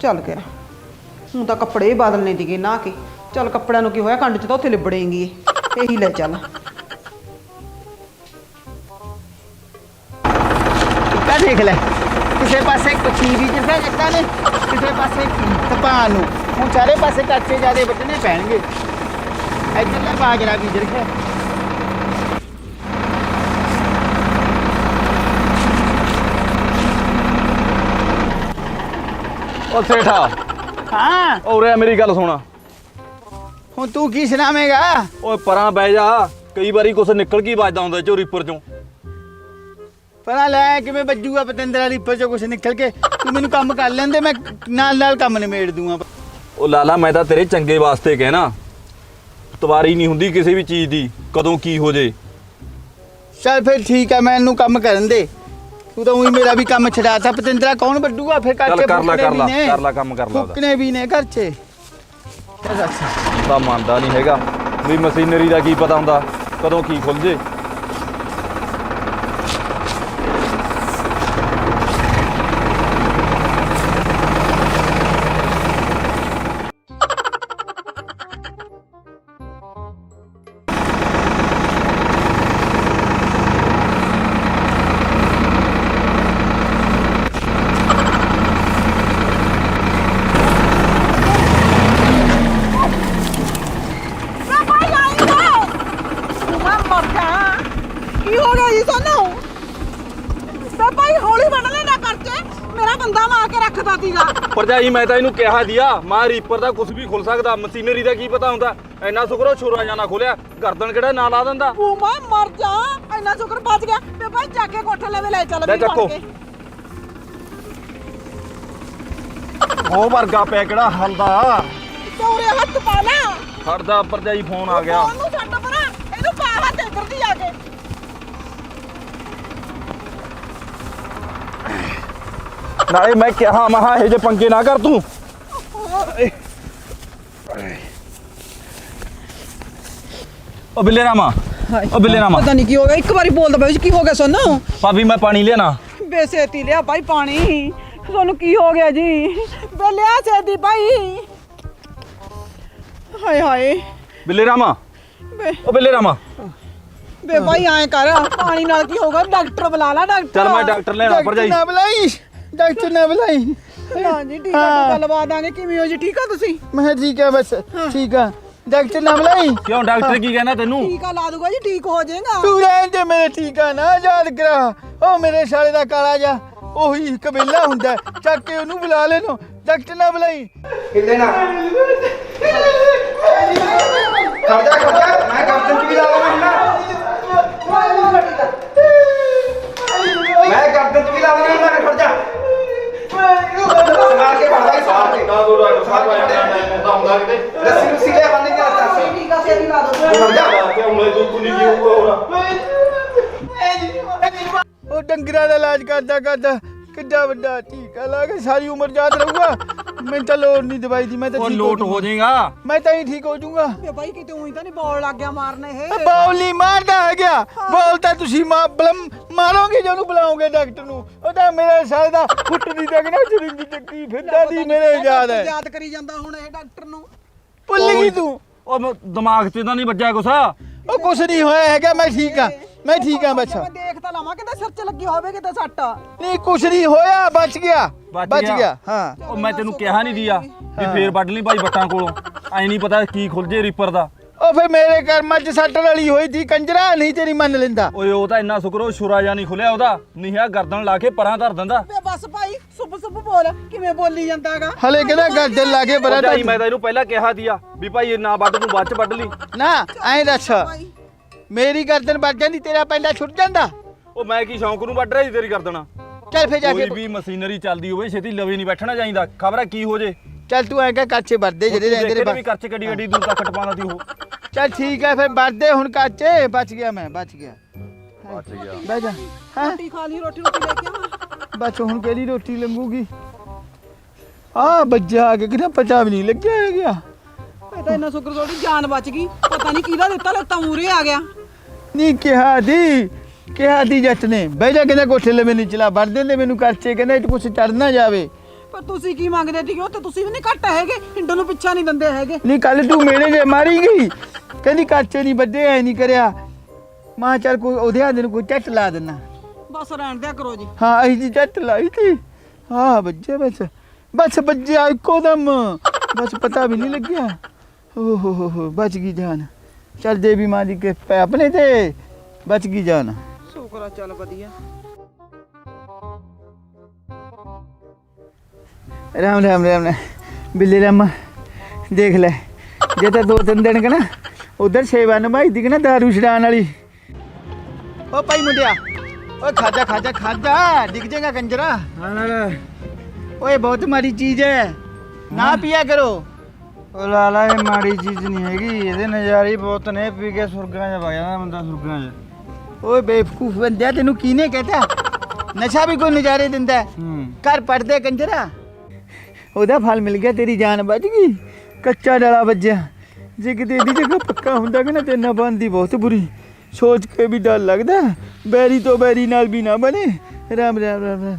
ਚੱਲ ਕੇ ਹੁਣ ਤਾਂ ਕੱਪੜੇ ਹੀ ਬਦਲਨੇ ਦੀਗੇ, ਨਾ ਕੇ। ਚੱਲ ਕੱਪੜਿਆਂ ਨੂੰ ਕੀ ਹੋਇਆ, ਕੰਡ 'ਚ ਤਾਂ ਉੱਥੇ ਲਿਬੜੇਂਗੀ ਇਹੀ ਲੈ ਚੱਲ। ਦੇਖ ਲੈ। ਕਿਸੇ ਪਾਸੇ ਕੁਛੀ ਵੀ ਜਿਹਾ ਜੱਟਾਂ ਨੇ ਕਿਸੇ ਪਾਸੇ ਤਪਾਨ ਨੂੰ। ਹੁਣ ਚਾਰੇ ਪਾਸੇ ਕੱਚੇ ਜਿਆਦੇ ਵੱਢਣੇ ਪੈਣਗੇ। ਇੱਧਰਲਾ ਬਾਜਰਾ ਬੀਜ ਰੱਖਿਆ ਉਹ ਸੇਠਾ ਹਾਂ। ਉਰੇ ਆ ਮੇਰੀ ਗੱਲ ਸੁਣ। ਹੁਣ ਤੂੰ ਕੀ ਸੁਣਾਵੇਂਗਾ? ਓਏ ਪਰਾਂ ਬਹਿ ਜਾ ਕਈ ਵਾਰੀ ਕੁਛ ਨਿਕਲ ਕੀ ਵੱਜਦਾ ਹੁੰਦਾ ਝੋਰੀ ਉੱਪਰ ਚੋਂ। ਪਤਾ ਲੈ ਕਿਵੇਂ ਵੱਜੂਗਾ ਪਤੰਦਰ ਵਾਲੀ ਉੱਪਰ ਚੋਂ ਕੁਛ ਨਿਕਲ ਕੇ? ਤੂੰ ਮੈਨੂੰ ਕੰਮ ਕਰ ਲੈਂਦੇ ਮੈਂ ਨਾਲ ਨਾਲ ਕੰਮ ਨਿਮੇੜ ਦੂੰਗਾ। ਉਹ ਲਾਲਾ ਮੈਂ ਤਾਂ ਤੇਰੇ ਚੰਗੇ ਵਾਸਤੇ ਕਹਿਣਾ। ਤਵਾਰੀ ਨਹੀਂ ਹੁੰਦੀ ਕਿਸੇ ਵੀ ਚੀਜ਼ ਦੀ ਕਦੋਂ ਕੀ ਹੋ ਜੇ। ਚੱਲ ਫਿਰ ਠੀਕ ਹੈ ਮੈਨੂੰ ਕੰਮ ਕਰਨ ਦੇ। ਤੂੰ ਤਾਂ ਉਹੀ ਮੇਰਾ ਵੀ ਕੰਮ ਛਡਾਤਾ। ਪਤੰਦਰਾ ਕੌਣ ਵੱਡੂਗਾ? ਫਿਰ ਚੱਲ ਕਰਕੇ ਕਰ ਲੈ, ਕਰ ਲੈ। ਕਰ ਲੈ, ਕੰਮ ਕਰ ਲੈ ਉਹਦਾ। ਵੀ ਨੇ ਘਰ 'ਚ ਤਾਂ ਮੰਨਦਾ ਨਹੀਂ ਹੈਗਾ। ਵੀ ਮਸ਼ੀਨਰੀ ਦਾ ਕੀ ਪਤਾ ਹੁੰਦਾ ਕਦੋਂ ਕੀ ਖੁੱਲ ਜੇ। ਭਰਜਾਈ ਮੈਂ ਤਾਂ ਇਹਨੂੰ ਕਿਹਾ ਦਿਆ ਮਾਂ ਰੀਪਰ ਦਾ ਕੁਝ ਵੀ ਖੁੱਲ ਸਕਦਾ। ਮਸ਼ੀਨਰੀ ਦਾ ਕੀ ਪਤਾ ਹੁੰਦਾ। ਇੰਨਾ ਸ਼ੁਕਰ ਉਹ ਛੁਰਾ ਜਾਣਾ ਖੋਲਿਆ। ਗਰਦਨ ਕਿਹੜਾ ਨਾ ਲਾ ਦਿੰਦਾ। ਉਹ ਮੈਂ ਮਰ ਜਾ। ਇੰਨਾ ਸ਼ੁਕਰ ਬਚ ਗਿਆ। ਤੇ ਭਾਈ ਜਾ ਕੇ ਕੋਠੇ ਲਵੇ ਲੈ ਚੱਲ ਲੈ ਚੱਕੋ। ਉਹ ਵਰਗਾ ਪਿਆ ਕਿਹੜਾ ਹਲਦਾ। ਚੌਰੇ ਹੱਥ ਪਾ ਲਾ। ਖੜਦਾ ਭਰਜਾਈ ਫੋਨ ਆ ਗਿਆ ਉਹਨੂੰ ਛੱਡ ਪਰਾਂ ਇਹਨੂੰ ਪਾ ਹੱਥ ਇੱਧਰ ਦੀ ਆ ਕੇ ਨਾਲੇ ਮੈਂ ਕਿਹਾ ਮਹਾ ਇਹ ਜੇ ਪੰਗੇ ਨਾ ਕਰ ਤੂੰ। ਉਹ ਬਿੱਲੇ ਰਾਮਾ ਉਹ ਬਿੱਲੇ ਰਾਮਾ। ਪਤਾ ਨਹੀਂ ਕੀ ਹੋ ਗਿਆ ਇੱਕ ਵਾਰੀ ਬੋਲਦਾ ਬਾਈ ਕੀ ਹੋ ਗਿਆ ਸੁਣ ਭਾਬੀ ਮੈਂ ਪਾਣੀ ਲਿਆਣਾ। ਬੇਸੇਤੀ ਲਿਆ ਬਾਈ ਪਾਣੀ। ਤੁਹਾਨੂੰ ਕੀ ਹੋ ਗਿਆ ਜੀ? ਬੇ ਲਿਆ ਛੇਤੀ ਬਾਈ ਹਾਏ ਹਾਏ। ਬਿੱਲੇ ਰਾਮਾ ਬੇ ਉਹ ਬਿੱਲੇ ਰਾਮਾ। ਬੇ ਬਾਈ ਐਂ ਕਰ ਪਾਣੀ ਨਾਲ ਕੀ ਹੋਗਾ ਡਾਕਟਰ ਬੁਲਾ ਲਾ ਡਾਕਟਰ। ਚੱਲ ਮੈਂ ਡਾਕਟਰ ਲੈਣਾ ਡਾਕਟਰ ਭਰਜਾਈ ਨਾ ਬੁਲਾਈ। ਡਾਕਟਰ ਨਾ ਬੁਲਾਈ। ਹਾਂ ਜੀ ਟੀਕਾ ਟੂਕਾ ਲਵਾ ਦਾਂਗੇ ਕਿਵੇਂ ਹੋ ਜੀ? ਠੀਕ ਆ ਤੁਸੀਂ? ਮੈਂ ਕਿਹਾ ਠੀਕ ਆ ਬਸ ਠੀਕ ਆ। ਡਾਕਟਰ ਨਾ ਬੁਲਾਈ। ਕਿਉਂ ਡਾਕਟਰ ਕੀ ਕਹਿੰਦਾ ਤੈਨੂੰ? ਟੀਕਾ ਲਾ ਦੂਗਾ ਜੀ ਠੀਕ ਹੋ ਜਾਏਗਾ। ਤੂੰ ਰਹਿਣ ਦੇ ਮੇਰੇ ਠੀਕ ਆ ਨਾ ਯਾਦ ਕਰਾ। ਉਹ ਮੇਰੇ ਸਾਲੇ ਦਾ ਕਾਲਾ ਜਾ ਉਹੀ ਕਬੀਲਾ ਹੁੰਦਾ ਹੈ। ਚੱਕ ਕੇ ਉਹਨੂੰ ਬੁਲਾ ਲੈਨੋ ਡਾਕਟਰ ਨਾ ਬੁਲਾਈ। ਹਿੱਲੇ ਨਾ ਖਰਚਾ ਖਰਚਾ ਮੈਂ ਗਰਦਨ ਚ ਵੀ ਲਾ ਲਵਾਂ ਮੈਂ ਗਰਦਨ ਚ ਵੀ ਲਾ ਲਵਾਂ ਇਹਨਾਂ ਨੇ ਖਰਚਾ ਸਮਾਰ ਕੇ ਫੜਦਾ ਸਾਹ ਤੇ ਦੋ ਡਾਕਟਰ ਸਾਹਿਬ ਆ ਜਾਣਾ ਮੈਂ ਹੁੰਦਾ ਕਿਤੇ ਰੱਸੀ ਰੁੱਸੀ ਲੈ ਬੰਨ ਕੇ ਰੱਖਦਾ ਟੀਕਾ ਸੇਤੀ ਲਾ ਦੋ ਖਰਚਾ ਕਿ ਹੁਣ ਤੂੰ ਕੁਨੀ ਕੀ ਹੋਊਗਾ ਉਹ ਡੰਗਰਾਂ ਦਾ ਇਲਾਜ ਕਰਦਾ ਕਰਦਾ, ਕਿੱਡਾ ਵੱਡਾ ਟੀਕਾ ਲਾ ਕੇ ਸਾਰੀ ਉਮਰ ਯਾਦ ਰਹੂਗਾ। ਮੈਨੂੰ ਤਾਂ ਲੋੜ ਨਹੀਂ ਦਵਾਈ ਦੀ ਮੈਂ ਤਾਂ ਉਹ ਠੀਕ ਲੋਟ ਹੋ। ਜਾਏਗਾ। ਮੈਂ ਤਾਂ ਹੀ ਠੀਕ ਹੋ ਜਾਊਂਗਾ ਬੇ ਬਾਈ ਕਿਤੇ ਉਹੀ ਤਾਂ ਨਹੀਂ ਬੋਲ ਲੱਗ ਗਿਆ ਮਾਰਨ ਇਹ। ਬੌਲ ਨਹੀਂ ਮਾਰਦਾ ਹੈ। ਗਿਆ ਬੌਲ ਤਾਂ ਤੁਸੀਂ ਮਾ- ਬਲਮ ਮਾਰੋਗੇ ਜੇ ਉਹਨੂੰ ਬੁਲਾਓਗੇ ਡਾਕਟਰ ਨੂੰ। ਉਹ ਤਾਂ ਮੇਰੇ ਸਾਲੇ ਦਾ ਫੁੱਟ ਦੀ ਤੱਕ ਨਾ ਚਰਿੰਜ ਚੱਕੀ ਫਿਰਦਾ ਦੀ ਮੇਰੇ ਯਾਦ ਹੈ। ਯਾਦ ਕਰੀ ਜਾਂਦਾ ਹੁਣ ਇਹ ਡਾਕਟਰ ਨੂੰ। ਭੁੱਲ ਗਈ ਤੂੰ। ਉਹ ਮ- ਦਿਮਾਗ 'ਚ ਤਾਂ ਨਹੀਂ ਵੱਜਿਆ ਕੁਛ। ਉਹ ਕੁਛ ਨਹੀਂ ਹੋਇਆ ਹੈਗਾ ਮੈਂ ਠੀਕ ਆ। ਮੈਂ ਠੀਕ ਆ ਬੱਚਾ ਮੈਂ ਦੇਖ ਤਾਂ ਲਵਾਂ ਕਿਤੇ ਸਿਰ 'ਚ ਲੱਗੀ ਹੋਵੇ ਕਿਤੇ ਸੱਟ। ਨਹੀਂ ਕੁਛ ਨਹੀਂ ਹੋਇਆ ਬਚ ਗਿਆ ਬਚ ਬਚ ਗਿਆ। ਗਿਆ ਹਾਂ। ਉਹ ਮੈਂ ਤੈਨੂੰ ਕਿਹਾ ਨਹੀਂ ਦੀਆ ਵੀ ਫੇਰ ਵੱਢ ਲਈ ਭਾਈ ਬੱਟਾਂ ਕੋਲੋਂ। ਐ ਨਹੀਂ ਪਤਾ ਕੀ ਖੁੱਲ ਜੇ ਰੀਪਰ ਦਾ। ਉਹ ਫਿਰ ਮੇਰੇ ਕਰਮਾਂ 'ਚ ਸੱਟ ਵਾਲੀ ਹੋਈ ਸੀ ਕੰਜਰਾ ਨਹੀਂ ਤੇਰੀ ਮੰਨ ਲੈਂਦਾ। ਓਏ ਉਹ ਤਾਂ ਇੰਨਾ ਸ਼ੁਕਰ ਉਹ ਛੁਰਾ ਜਾਂ ਨਹੀਂ ਖੁੱਲਿਆ ਉਹਦਾ। ਨਹੀਂ ਆ ਗਰਦਨ ਲਾ ਕੇ ਪਰਾਂ ਧਰ ਦਿੰਦਾ। ਵੇ ਬਸ ਭਾਈ ਸੁਭ ਸੁਭ ਬੋਲ ਕਿਵੇਂ ਬੋਲੀ ਜਾਂਦਾਗਾ? ਹਲੇ ਕਹਿੰਦਾ ਗਰਦਨ ਲਾ ਕੇ ਬਰਾ ਭਰਜਾਈ ਮੈਂ ਤਾਂ ਇਹਨੂੰ ਪਹਿਲਾਂ ਕਿਹਾ ਦੀਆ ਵੀ ਭਾਈ ਇਹ ਨਾ ਵੱਢ ਤੂੰ ਬਾਅਦ ਚ ਵੱਢ ਲਈ। ਨਾ ਐਂ ਦੱਸ। ਮੇਰੀ ਗਰਦਨ ਵੱਜ ਜਾਂਦੀ ਤੇਰਾ ਪੈਂਡਾ ਛੁੱਟ ਜਾਂਦਾ। ਉਹ ਮੈਂ ਕੀ ਸ਼ੌਂਕ ਨੂੰ ਵੱਢ ਰਿਹਾ ਸੀ ਤੇਰੀ ਗਰਦਨ? ਚੱਲ ਫੇਰ ਜਾ ਕੋਈ ਕੇ ਵੀ ਮਸ਼ੀਨਰੀ ਚੱਲਦੀ ਹੋਵੇ ਛੇਤੀ ਲਵੇ ਨਹੀਂ ਬੈਠਣਾ ਚਾਹੀਦਾ। ਖਬਰ ਹੈ ਕੀ ਹੋ ਜੇ? ਚੱਲ ਤੂੰ ਐਂ ਕਹਿ ਕੱਚੇ ਵਰਦੇ ਜਿਹੜੇ ਰਹਿੰਦੇ ਨੇ ਵੀ ਕਰਚ ਗੱਡੀ ਗੱਡੀ ਦੂਰ ਤੱਕ ਟਪਾਉਂਦਾ ਤੀ ਉਹ। ਚੱਲ ਠੀਕ ਹੈ ਫਿਰ ਵਰਦੇ ਹੁਣ ਕੱਚੇ। ਬਚ ਗਿਆ ਮੈਂ ਬਚ ਗਿਆ। ਬਚ ਗਿਆ। ਬਹਿ ਜਾ। ਹਾਂ? ਰੋਟੀ ਖਾ ਲਈ ਰੋਟੀ ਰੋਟੀ ਲੈ ਕੇ ਆਵਾਂ। ਬਸ ਹੁਣ ਕਿਹੜੀ ਰੋਟੀ ਲੰਗੂਗੀ ਆ ਬੱਜਾ ਆ ਕੇ ਕਿਹਦਾ ਪਤਾ ਵੀ ਨਹੀਂ ਲੱਗਿਆ ਹੈ ਗਿਆ। ਇਹ ਤਾਂ ਇੰਨਾ ਸ਼ੁਕਰ ਥੋੜੀ ਜਾਨ ਬਚ ਗਈ। ਪਤਾ ਨਹੀਂ ਕਿਹਦਾ ਦਿੱਤਾ ਲੱਤਾਂ ਮੂਰੇ ਆ ਗਿਆ। ਨਹੀਂ ਕਿਹਾ ਦੀ ਕਿਹਾ ਦੀ ਜੱਟ ਨੇ। ਬਹਿ ਜਾ ਕਹਿੰਦਾ ਕੋਠੇ ਲੈ ਮੈਨੂੰ ਚਲਾ ਵੜ ਦਿੰਦੇ ਮੈਨੂੰ ਕੱਚੇ ਕਹਿੰਦਾ ਇਹ ਕੁਛ ਚੜ ਨਾ ਜਾਵੇ। ਪਰ ਤੁਸੀਂ ਕੀ ਮੰਗਦੇ ਸੀਗੇ? ਉਹ ਤੇ ਤੁਸੀਂ ਵੀ ਨਹੀਂ ਘੱਟ ਹੈਗੇ ਹਿੰਡੋ ਨੂੰ ਪਿੱਛਾ ਨਹੀਂ ਦਿੰਦੇ ਹੈਗੇ। ਨਹੀਂ ਕੱਲ ਤੂੰ ਮੇਰੇ ਜੇ ਮਾਰੀ ਗਈ। ਕਹਿੰਦੀ ਕੱਚੇ ਨਹੀਂ ਵੱਡੇ ਐ ਨਹੀਂ ਕਰਿਆ। ਮਾਂ ਚੱਲ ਕੋਈ ਉਹਦੇ ਹੱਥ ਨੂੰ ਕੋਈ ਚੱਟ ਲਾ ਦੇਣਾ ਬਸ ਰਹਿਣ ਦਿਆ ਕਰੋ ਜੀ। ਹਾਂ ਅਸੀਂ ਜੀ ਚੱਟ ਲਾਈ ਤੀ। ਹਾਂ ਬੱਜੇ ਬਸ। ਬਸ ਬੱਜਿਆ ਇੱਕੋ ਦਮ। ਬਸ ਪਤਾ ਵੀ ਨਹੀਂ ਲੱਗਿਆ। ਓ ਹੋ ਹੋ ਹੋ ਬਚ ਗਈ ਜਾਨ। ਚੱਲ ਦੇਵੀ ਮਾਂ ਦੀ ਕਿਰਪਾ ਆਪਣੇ ਤੇ ਬਚ ਗਈ ਜਾਨ। ਸ਼ੁਕਰ ਚੱਲ ਵਧੀਆ। ਰਾਮ ਰਾਮ ਰਾਮ ਰਾਮ। ਬਿੱਲੀ ਰਾਮ ਦੇਖ ਲੈ। ਜੇ ਤਾਂ ਦੋ ਤਿੰਨ ਦਿਨ ਕਨਾ ਉਧਰ ਸੇਵਾ ਨਿਭਾਈ ਦੀ ਕਨਾ ਦਾਰੂ ਛਡਾਣ ਵਾਲੀ। ਓ ਭਾਈ ਮੁੰਡਿਆ ਓਏ ਖਾਜਾ ਖਾਜਾ ਖਾਜਾ ਡਿੱਗ ਜਾਏਗਾ ਕੰਜਰਾ। ਓਏ ਬਹੁਤ ਮਾੜੀ ਚੀਜ਼ ਹੈ ਨਾ ਪੀਆ ਕਰੋ। ਉਹ ਲਾਲਾ ਇਹ ਮਾੜੀ ਚੀਜ਼ ਨਹੀਂ ਹੈਗੀ। ਇਹਦੇ ਨਜ਼ਾਰੇ ਹੀ ਬਹੁਤ ਨੇ ਪੀ ਕੇ ਸੁਰਗਾਂ 'ਚ ਵਗ ਜਾਂਦਾ ਬੰਦਾ ਸੁਰਗਾਂ 'ਚ। ਓਏ ਬੇਵਕੂਫ ਬੰਦਿਆ ਤੈਨੂੰ ਕਿਹਨੇ ਕਹਤਾ? ਨਸ਼ਾ ਵੀ ਕੋਈ ਨਜ਼ਾਰੇ ਦਿੰਦਾ। ਹੈ। ਹੂੰ ਘਰ ਪੜਦੇ ਕੰਜਰਾ। ਉਹਦਾ ਫਲ ਮਿਲ ਗਿਆ ਤੇਰੀ ਜਾਨ ਬਚ ਗਈ। ਕੱਚਾ ਡਲਾ ਵੱਜਿਆ। ਜੇ ਕਿਤੇ ਇਹਦੀ ਜਗ੍ਹਾ ਪੱਕਾ ਹੁੰਦਾ ਕਿ ਨਾ ਤੇ ਨਾ ਬਣਦੀ ਬਹੁਤ ਬੁਰੀ। ਸੋਚ ਕੇ ਵੀ ਡਰ ਲੱਗਦਾ। ਬੈਰੀ ਤੋਂ ਬੈਰੀ ਨਾਲ ਵੀ ਨਾ ਬਣੇ। ਰਾਮ ਰਾਮ ਰਾਮ ਰਾਮ।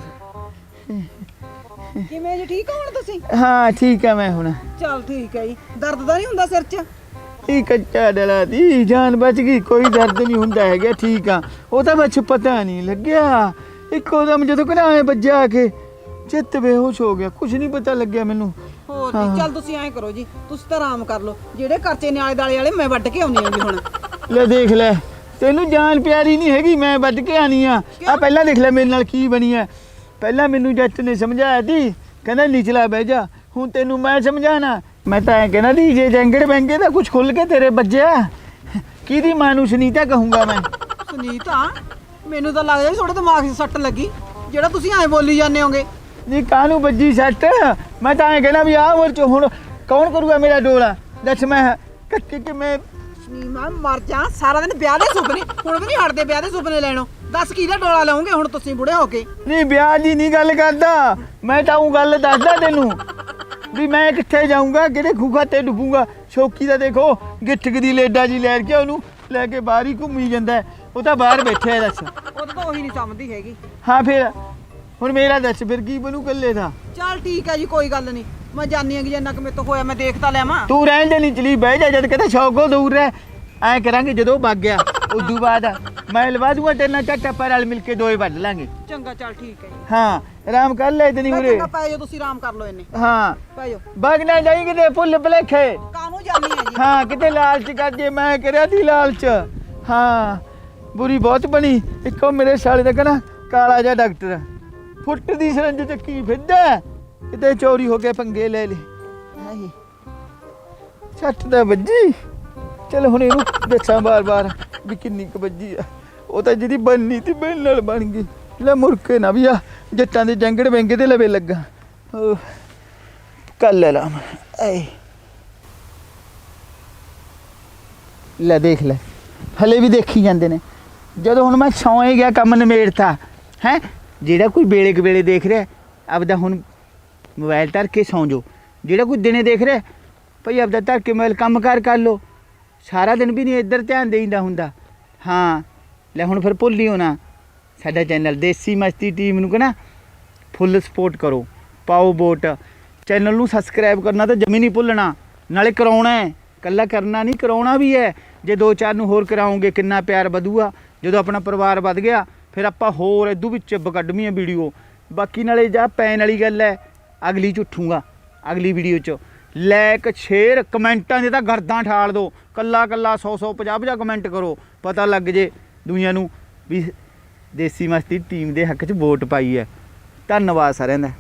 ਕਿਵੇਂ ਜੀ ਠੀਕ ਹੋ ਹੁਣ ਤੁਸੀਂ? ਹਾਂ ਠੀਕ ਆ ਮੈਂ ਹੁਣ। ਚੱਲ ਠੀਕ ਹੈ ਜੀ। ਦਰਦ ਤਾਂ ਨਹੀਂ ਹੁੰਦਾ ਸਿਰ 'ਚ? ਇਹ ਕੱਚਾ ਡਲਾ ਦੀ ਜਾਨ ਬਚ ਗਈ ਕੋਈ ਦਰਦ ਨਹੀਂ ਹੁੰਦਾ ਹੈਗਾ ਠੀਕ ਆ। ਉਹ ਤਾਂ ਵਿੱਚ ਪਤਾ ਨਹੀਂ ਲੱਗਿਆ। ਇੱਕੋ ਦਮ ਜਦੋਂ ਕਨਾਏ ਵੱਜਿਆ ਆ ਕੇ ਚਿੱਤ ਬੇਹੋਸ਼ ਹੋ ਗਿਆ ਕੁਝ ਨਹੀਂ ਪਤਾ ਲੱਗਿਆ ਮੈਨੂੰ। ਹੋਰ ਜੀ ਚੱਲ ਤੁਸੀਂ ਐਂ ਕਰੋ ਜੀ ਤੁਸੀਂ ਤਾਂ ਆਰਾਮ ਕਰ ਲਓ। ਜਿਹੜੇ ਕਰਚੇ ਨਿਆਲੇ ਦਾਲੇ ਵਾਲੇ ਮੈਂ ਵੱਢ ਕੇ ਆਉਣੀ ਆ ਜੀ ਹੁਣ। ਲੈ ਦੇਖ ਲੈ ਤੈਨੂੰ ਜਾਨ ਪਿਆਰੀ ਨਹੀਂ ਹੈਗੀ ਮੈਂ ਵੱਢ ਕੇ ਆਣੀ ਆ। ਆ ਪਹਿਲਾਂ ਦੇਖ ਲੈ ਮੇਰੇ ਨਾਲ ਕੀ ਬਣੀ ਐ ਪਹਿਲਾਂ ਮੈਨੂੰ ਜੱਟ ਨੇ ਸਮਝਾਇਆ ਸੀ ਕਹਿੰਦਾ ਨਿਚਲਾ ਬਹਿ ਜਾ। ਹੁਣ ਤੈਨੂੰ ਮੈਂ ਸਮਝਾਣਾ ਮੈਂ ਤਾਂ ਐ ਕਹਿੰਦਾ ਦੀ ਜੇ ਜੰਗੜ ਬੈਂਗੇ ਦਾ ਕੁਝ ਖੁੱਲ ਕੇ ਤੇਰੇ ਵੱਜਿਆ। ਕਿਹਦੀ ਮਾਂ ਨੂੰ ਸੁਨੀਤਾ ਕਹੂੰਗਾ ਮੈਂ? ਸੁਨੀਤਾ ਮੈਨੂੰ ਤਾਂ ਲੱਗਦਾ ਤੁਹਾਡੇ ਦਿਮਾਗ 'ਚ ਸੱਟ ਲੱਗੀ। ਜਿਹੜਾ ਤੁਸੀਂ ਐਂ ਬੋਲੀ ਜਾਂਦੇ ਹੋਗੇ। ਨੀ ਕਾਹਨੂੰ ਵੱਜੀ ਸੱਟ? ਮੈਂ ਤਾਂ ਐ ਕਹਿੰਦਾ ਵੀ ਆਹ ਉਮਰ ਚ ਹੁਣ ਕੌਣ ਕਰੂਗਾ ਮੇਰਾ ਡੋਲਾ? ਦੱਸ ਮੈਂ ਕੱਕੇ ਕਿ ਮੈਂ ਨੀ ਮੈਂ ਮਰ ਜਾ। ਸਾਰਾ ਦਿਨ ਵਿਆਹ ਦੇ ਸੁਪਨੇ ਹੁਣ ਵੀ ਨਹੀਂ ਹਟਦੇ ਵਿਆਹ ਦੇ ਸੁਪਨੇ ਲੈਣੋਂ। ਦੱਸ ਕਿਹਦਾ ਡੋਲਾ ਲਾਉਂਗੇ ਹੁਣ ਤੁਸੀਂ ਬੁੜੇ ਹੋ ਕੇ? ਨਹੀਂ ਵਿਆਹ ਦੀ ਨਹੀਂ ਗੱਲ ਕਰਦਾ। ਮੈਂ ਤਾਂ ਉਹ ਗੱਲ ਦੱਸਦਾ ਤੈਨੂੰ ਵੀ ਮੈਂ ਕਿੱਥੇ ਜਾਊਂਗਾ ਕਿਹੜੇ ਖੂਖਾ ਤੇ ਡੁੱਬੂਗਾ। ਸ਼ੌਕੀ ਦਾ ਦੇਖੋ ਗਿੱਠਕ ਦੀ ਲੇਡਾ ਜੀ ਲੈ ਕੇ ਉਹਨੂੰ ਲੈ ਕੇ ਬਾਹਰ ਹੀ ਘੁੰਮੀ ਜਾਂਦਾ ਹੈ। ਉਹ ਤਾਂ ਬਾਹਰ ਬੈਠਿਆ ਹੈ ਦੱਸ। ਉਹ ਤਾਂ ਉਹੀ ਨਹੀਂ ਸਮਝਦੀ ਹੈਗੀ। ਹਾਂ ਫਿਰ ਹੁਣ ਮੇਰਾ ਦੱਸ ਫਿਰ ਕੀ ਬਣੂ ਕੱਲੇ ਦਾ? ਚੱਲ ਠੀਕ ਹੈ ਜੀ ਕੋਈ ਗੱਲ ਨਹੀਂ। ਮੈਂ ਜਾਣੀ ਹਾਂ ਕਿ ਜਿੰਨਾ ਕਿ ਮੇਰੇ ਤੋਂ ਹੋਇਆ ਮੈਂ ਦੇਖ ਤਾਂ ਲਿਆਵਾਂ। ਤੂੰ ਰਹਿਣ ਦੇ ਨਹੀਂ ਚਲੀ ਬਹਿ ਜਾ ਜਦ ਕਹਿੰਦਾ ਸ਼ੌਕੋ ਦੂਰ ਰਹਿ। ਐ ਕਰਾਂਗੇ ਜਦੋਂ ਵਗ ਗਿਆ ਉਦੋਂ ਬਾਅਦ ਮੈਂ ਲਵਾ ਦੂੰਗਾ ਤੇਰੇ ਨਾਲ ਝੱਟਾ ਪਰ ਨਾਲ ਮਿਲ ਕੇ ਦੋਏ ਵੱਢ ਲਾਂਗੇ। ਚੰਗਾ ਚੱਲ ਠੀਕ ਹੈ ਹਾਂ ਆਰਾਮ ਕਰ ਲੈ ਇਤਨੀ ਮੈਂ ਉਰੇ। ਚੰਗਾ ਪੈ ਜਾਓ ਤੁਸੀਂ ਆਰਾਮ ਕਰ ਲਓ ਇੰਨੇ ਹਾਂ। ਪੈ ਜਾਓ। ਵਗ ਨਾ ਜਾਈ ਕਿਤੇ ਭੁੱਲ ਭਲੇਖੇ। ਕਾਹਨੂੰ ਜਾਣੀ ਹੈ ਜੀ। ਹਾਂ ਕਿਤੇ ਲਾਲਚ ਕਰਦੇ ਮੈਂ ਕਰਿਆ ਦੀ ਲਾਲਚ। ਹਾਂ ਬੁਰੀ ਬਹੁਤ ਬਣੀ। ਇੱਕੋ ਮੇਰੇ ਸਾਲੇ ਦਾ ਕਹਣਾ ਕਾਲਾ ਜਿਹਾ ਡਾਕਟਰ। ਫੁੱਟ ਦੀ ਸਰੰਜ ਚੱਕੀ ਫਿਰਦਾ? ਕਿਤੇ ਚੋਰੀ ਹੋ ਕੇ ਪੰਗੇ ਲੈ ਲੇ। ਹਾਏ ਛੱਟ ਦਾ ਵੱਜੀ। ਚਲ ਹੁਣ ਇਹਨੂੰ ਦੱਸਾਂ ਬਾਰ-ਬਾਰ ਵੀ ਕਿੰਨੀ ਕੁ ਵੱਜੀ ਆ। ਉਹ ਤਾਂ ਜਿਹਦੀ ਬੰਨੀ ਤੀ ਬੈਨ ਨਾਲ ਬਣ ਗਈ। ਲੈ ਮੁਰਕੇ ਨਾ ਵੀ ਆ ਜੱਟਾਂ ਦੇ ਜੰਗੜ ਵੈਂਗੇ ਦੇ ਲਵੇ ਲੱਗਾ। ਓਹ, ਕੱਲ ਲੈ ਲਾ ਐ ਲੈ ਦੇਖ ਲੈ ਹਲੇ ਵੀ ਦੇਖੀ ਜਾਂਦੇ ਨੇ। ਜਦੋਂ ਹੁਣ ਮੈਂ ਸੌਂ ਗਿਆ ਕੰਮ ਨਿਮੇੜਤਾ ਹੈ? ਜਿਹੜਾ ਕੋਈ ਵੇਲੇ ਕੁ ਵੇਲੇ ਦੇਖ ਰਿਹਾ ਆਪਦਾ ਹੁਣ ਮੋਬਾਈਲ ਧਰ ਕੇ ਸੌਂ ਜਾਓ। ਜਿਹੜਾ ਕੋਈ ਦਿਨੇ ਦੇਖ ਰਿਹਾ ਭਈ ਆਪਦਾ ਧਰ ਕੇ ਮੋਬਾਈਲ ਕੰਮ ਕਾਰ ਕਰ ਲੋ ਸਾਰਾ ਦਿਨ ਵੀ ਨਹੀਂ ਇੱਧਰ ਧਿਆਨ ਦੇਈਦਾ ਹੁੰਦਾ। ਹਾਂ, ਲੈ ਹੁਣ ਫਿਰ ਭੁੱਲ ਹੀ ਹੋਣਾ ਸਾਡਾ ਚੈਨਲ ਦੇਸੀ ਮਸਤੀ ਟੀਮ ਨੂੰ ਕਹਣਾ ਫੁੱਲ ਸਪੋਰਟ ਕਰੋ। ਪਾਓ ਵੋਟ। ਚੈਨਲ ਨੂੰ ਸਬਸਕ੍ਰਾਈਬ ਕਰਨਾ ਤਾਂ ਜਮੀ ਨਹੀਂ ਭੁੱਲਣਾ। ਨਾਲੇ ਕਰਾਉਣਾ ਹੈ। ਕੱਲਾ ਕਰਨਾ ਨਹੀਂ, ਕਰਾਉਣਾ ਵੀ ਹੈ। ਜੇ ਦੋ ਚਾਰ ਨੂੰ ਹੋਰ ਕਰਾਉਂਗੇ ਕਿੰਨਾ ਪਿਆਰ ਵਧੂਗਾ। ਜਦੋਂ ਆਪਣਾ ਪਰਿਵਾਰ ਵੱਧ ਗਿਆ, ਫਿਰ ਆਪਾਂ ਹੋਰ ਇਦੂ ਵਿੱਚ ਬਕੱਡਮੀਆਂ ਵੀਡੀਓ। ਬਾਕੀ ਨਾਲੇ ਜਾ ਪੈਣ ਵਾਲੀ ਗੱਲ ਹੈ, ਅਗਲੀ ਚ ਉੱਠੂਗਾ, ਅਗਲੀ ਵੀਡੀਓ ਚ। ਲਾਇਕ ਸ਼ੇਅਰ ਕਮੈਂਟਾਂ ਦੇ ਤਾਂ ਗਰਦਾਂ ਠਾਲ ਦਿਓ। ਕੱਲਾ ਕੱਲਾ 100 100 50 50 ਕਮੈਂਟ ਕਰੋ। ਪਤਾ ਲੱਗ ਜੇ ਦੁਨੀਆ ਨੂੰ ਵੀ ਦੇਸੀ ਮਸਤੀ ਟੀਮ ਦੇ ਹੱਕ 'ਚ ਵੋਟ ਪਾਈ ਹੈ। ਧੰਨਵਾਦ ਸਾਰਿਆਂ ਦਾ।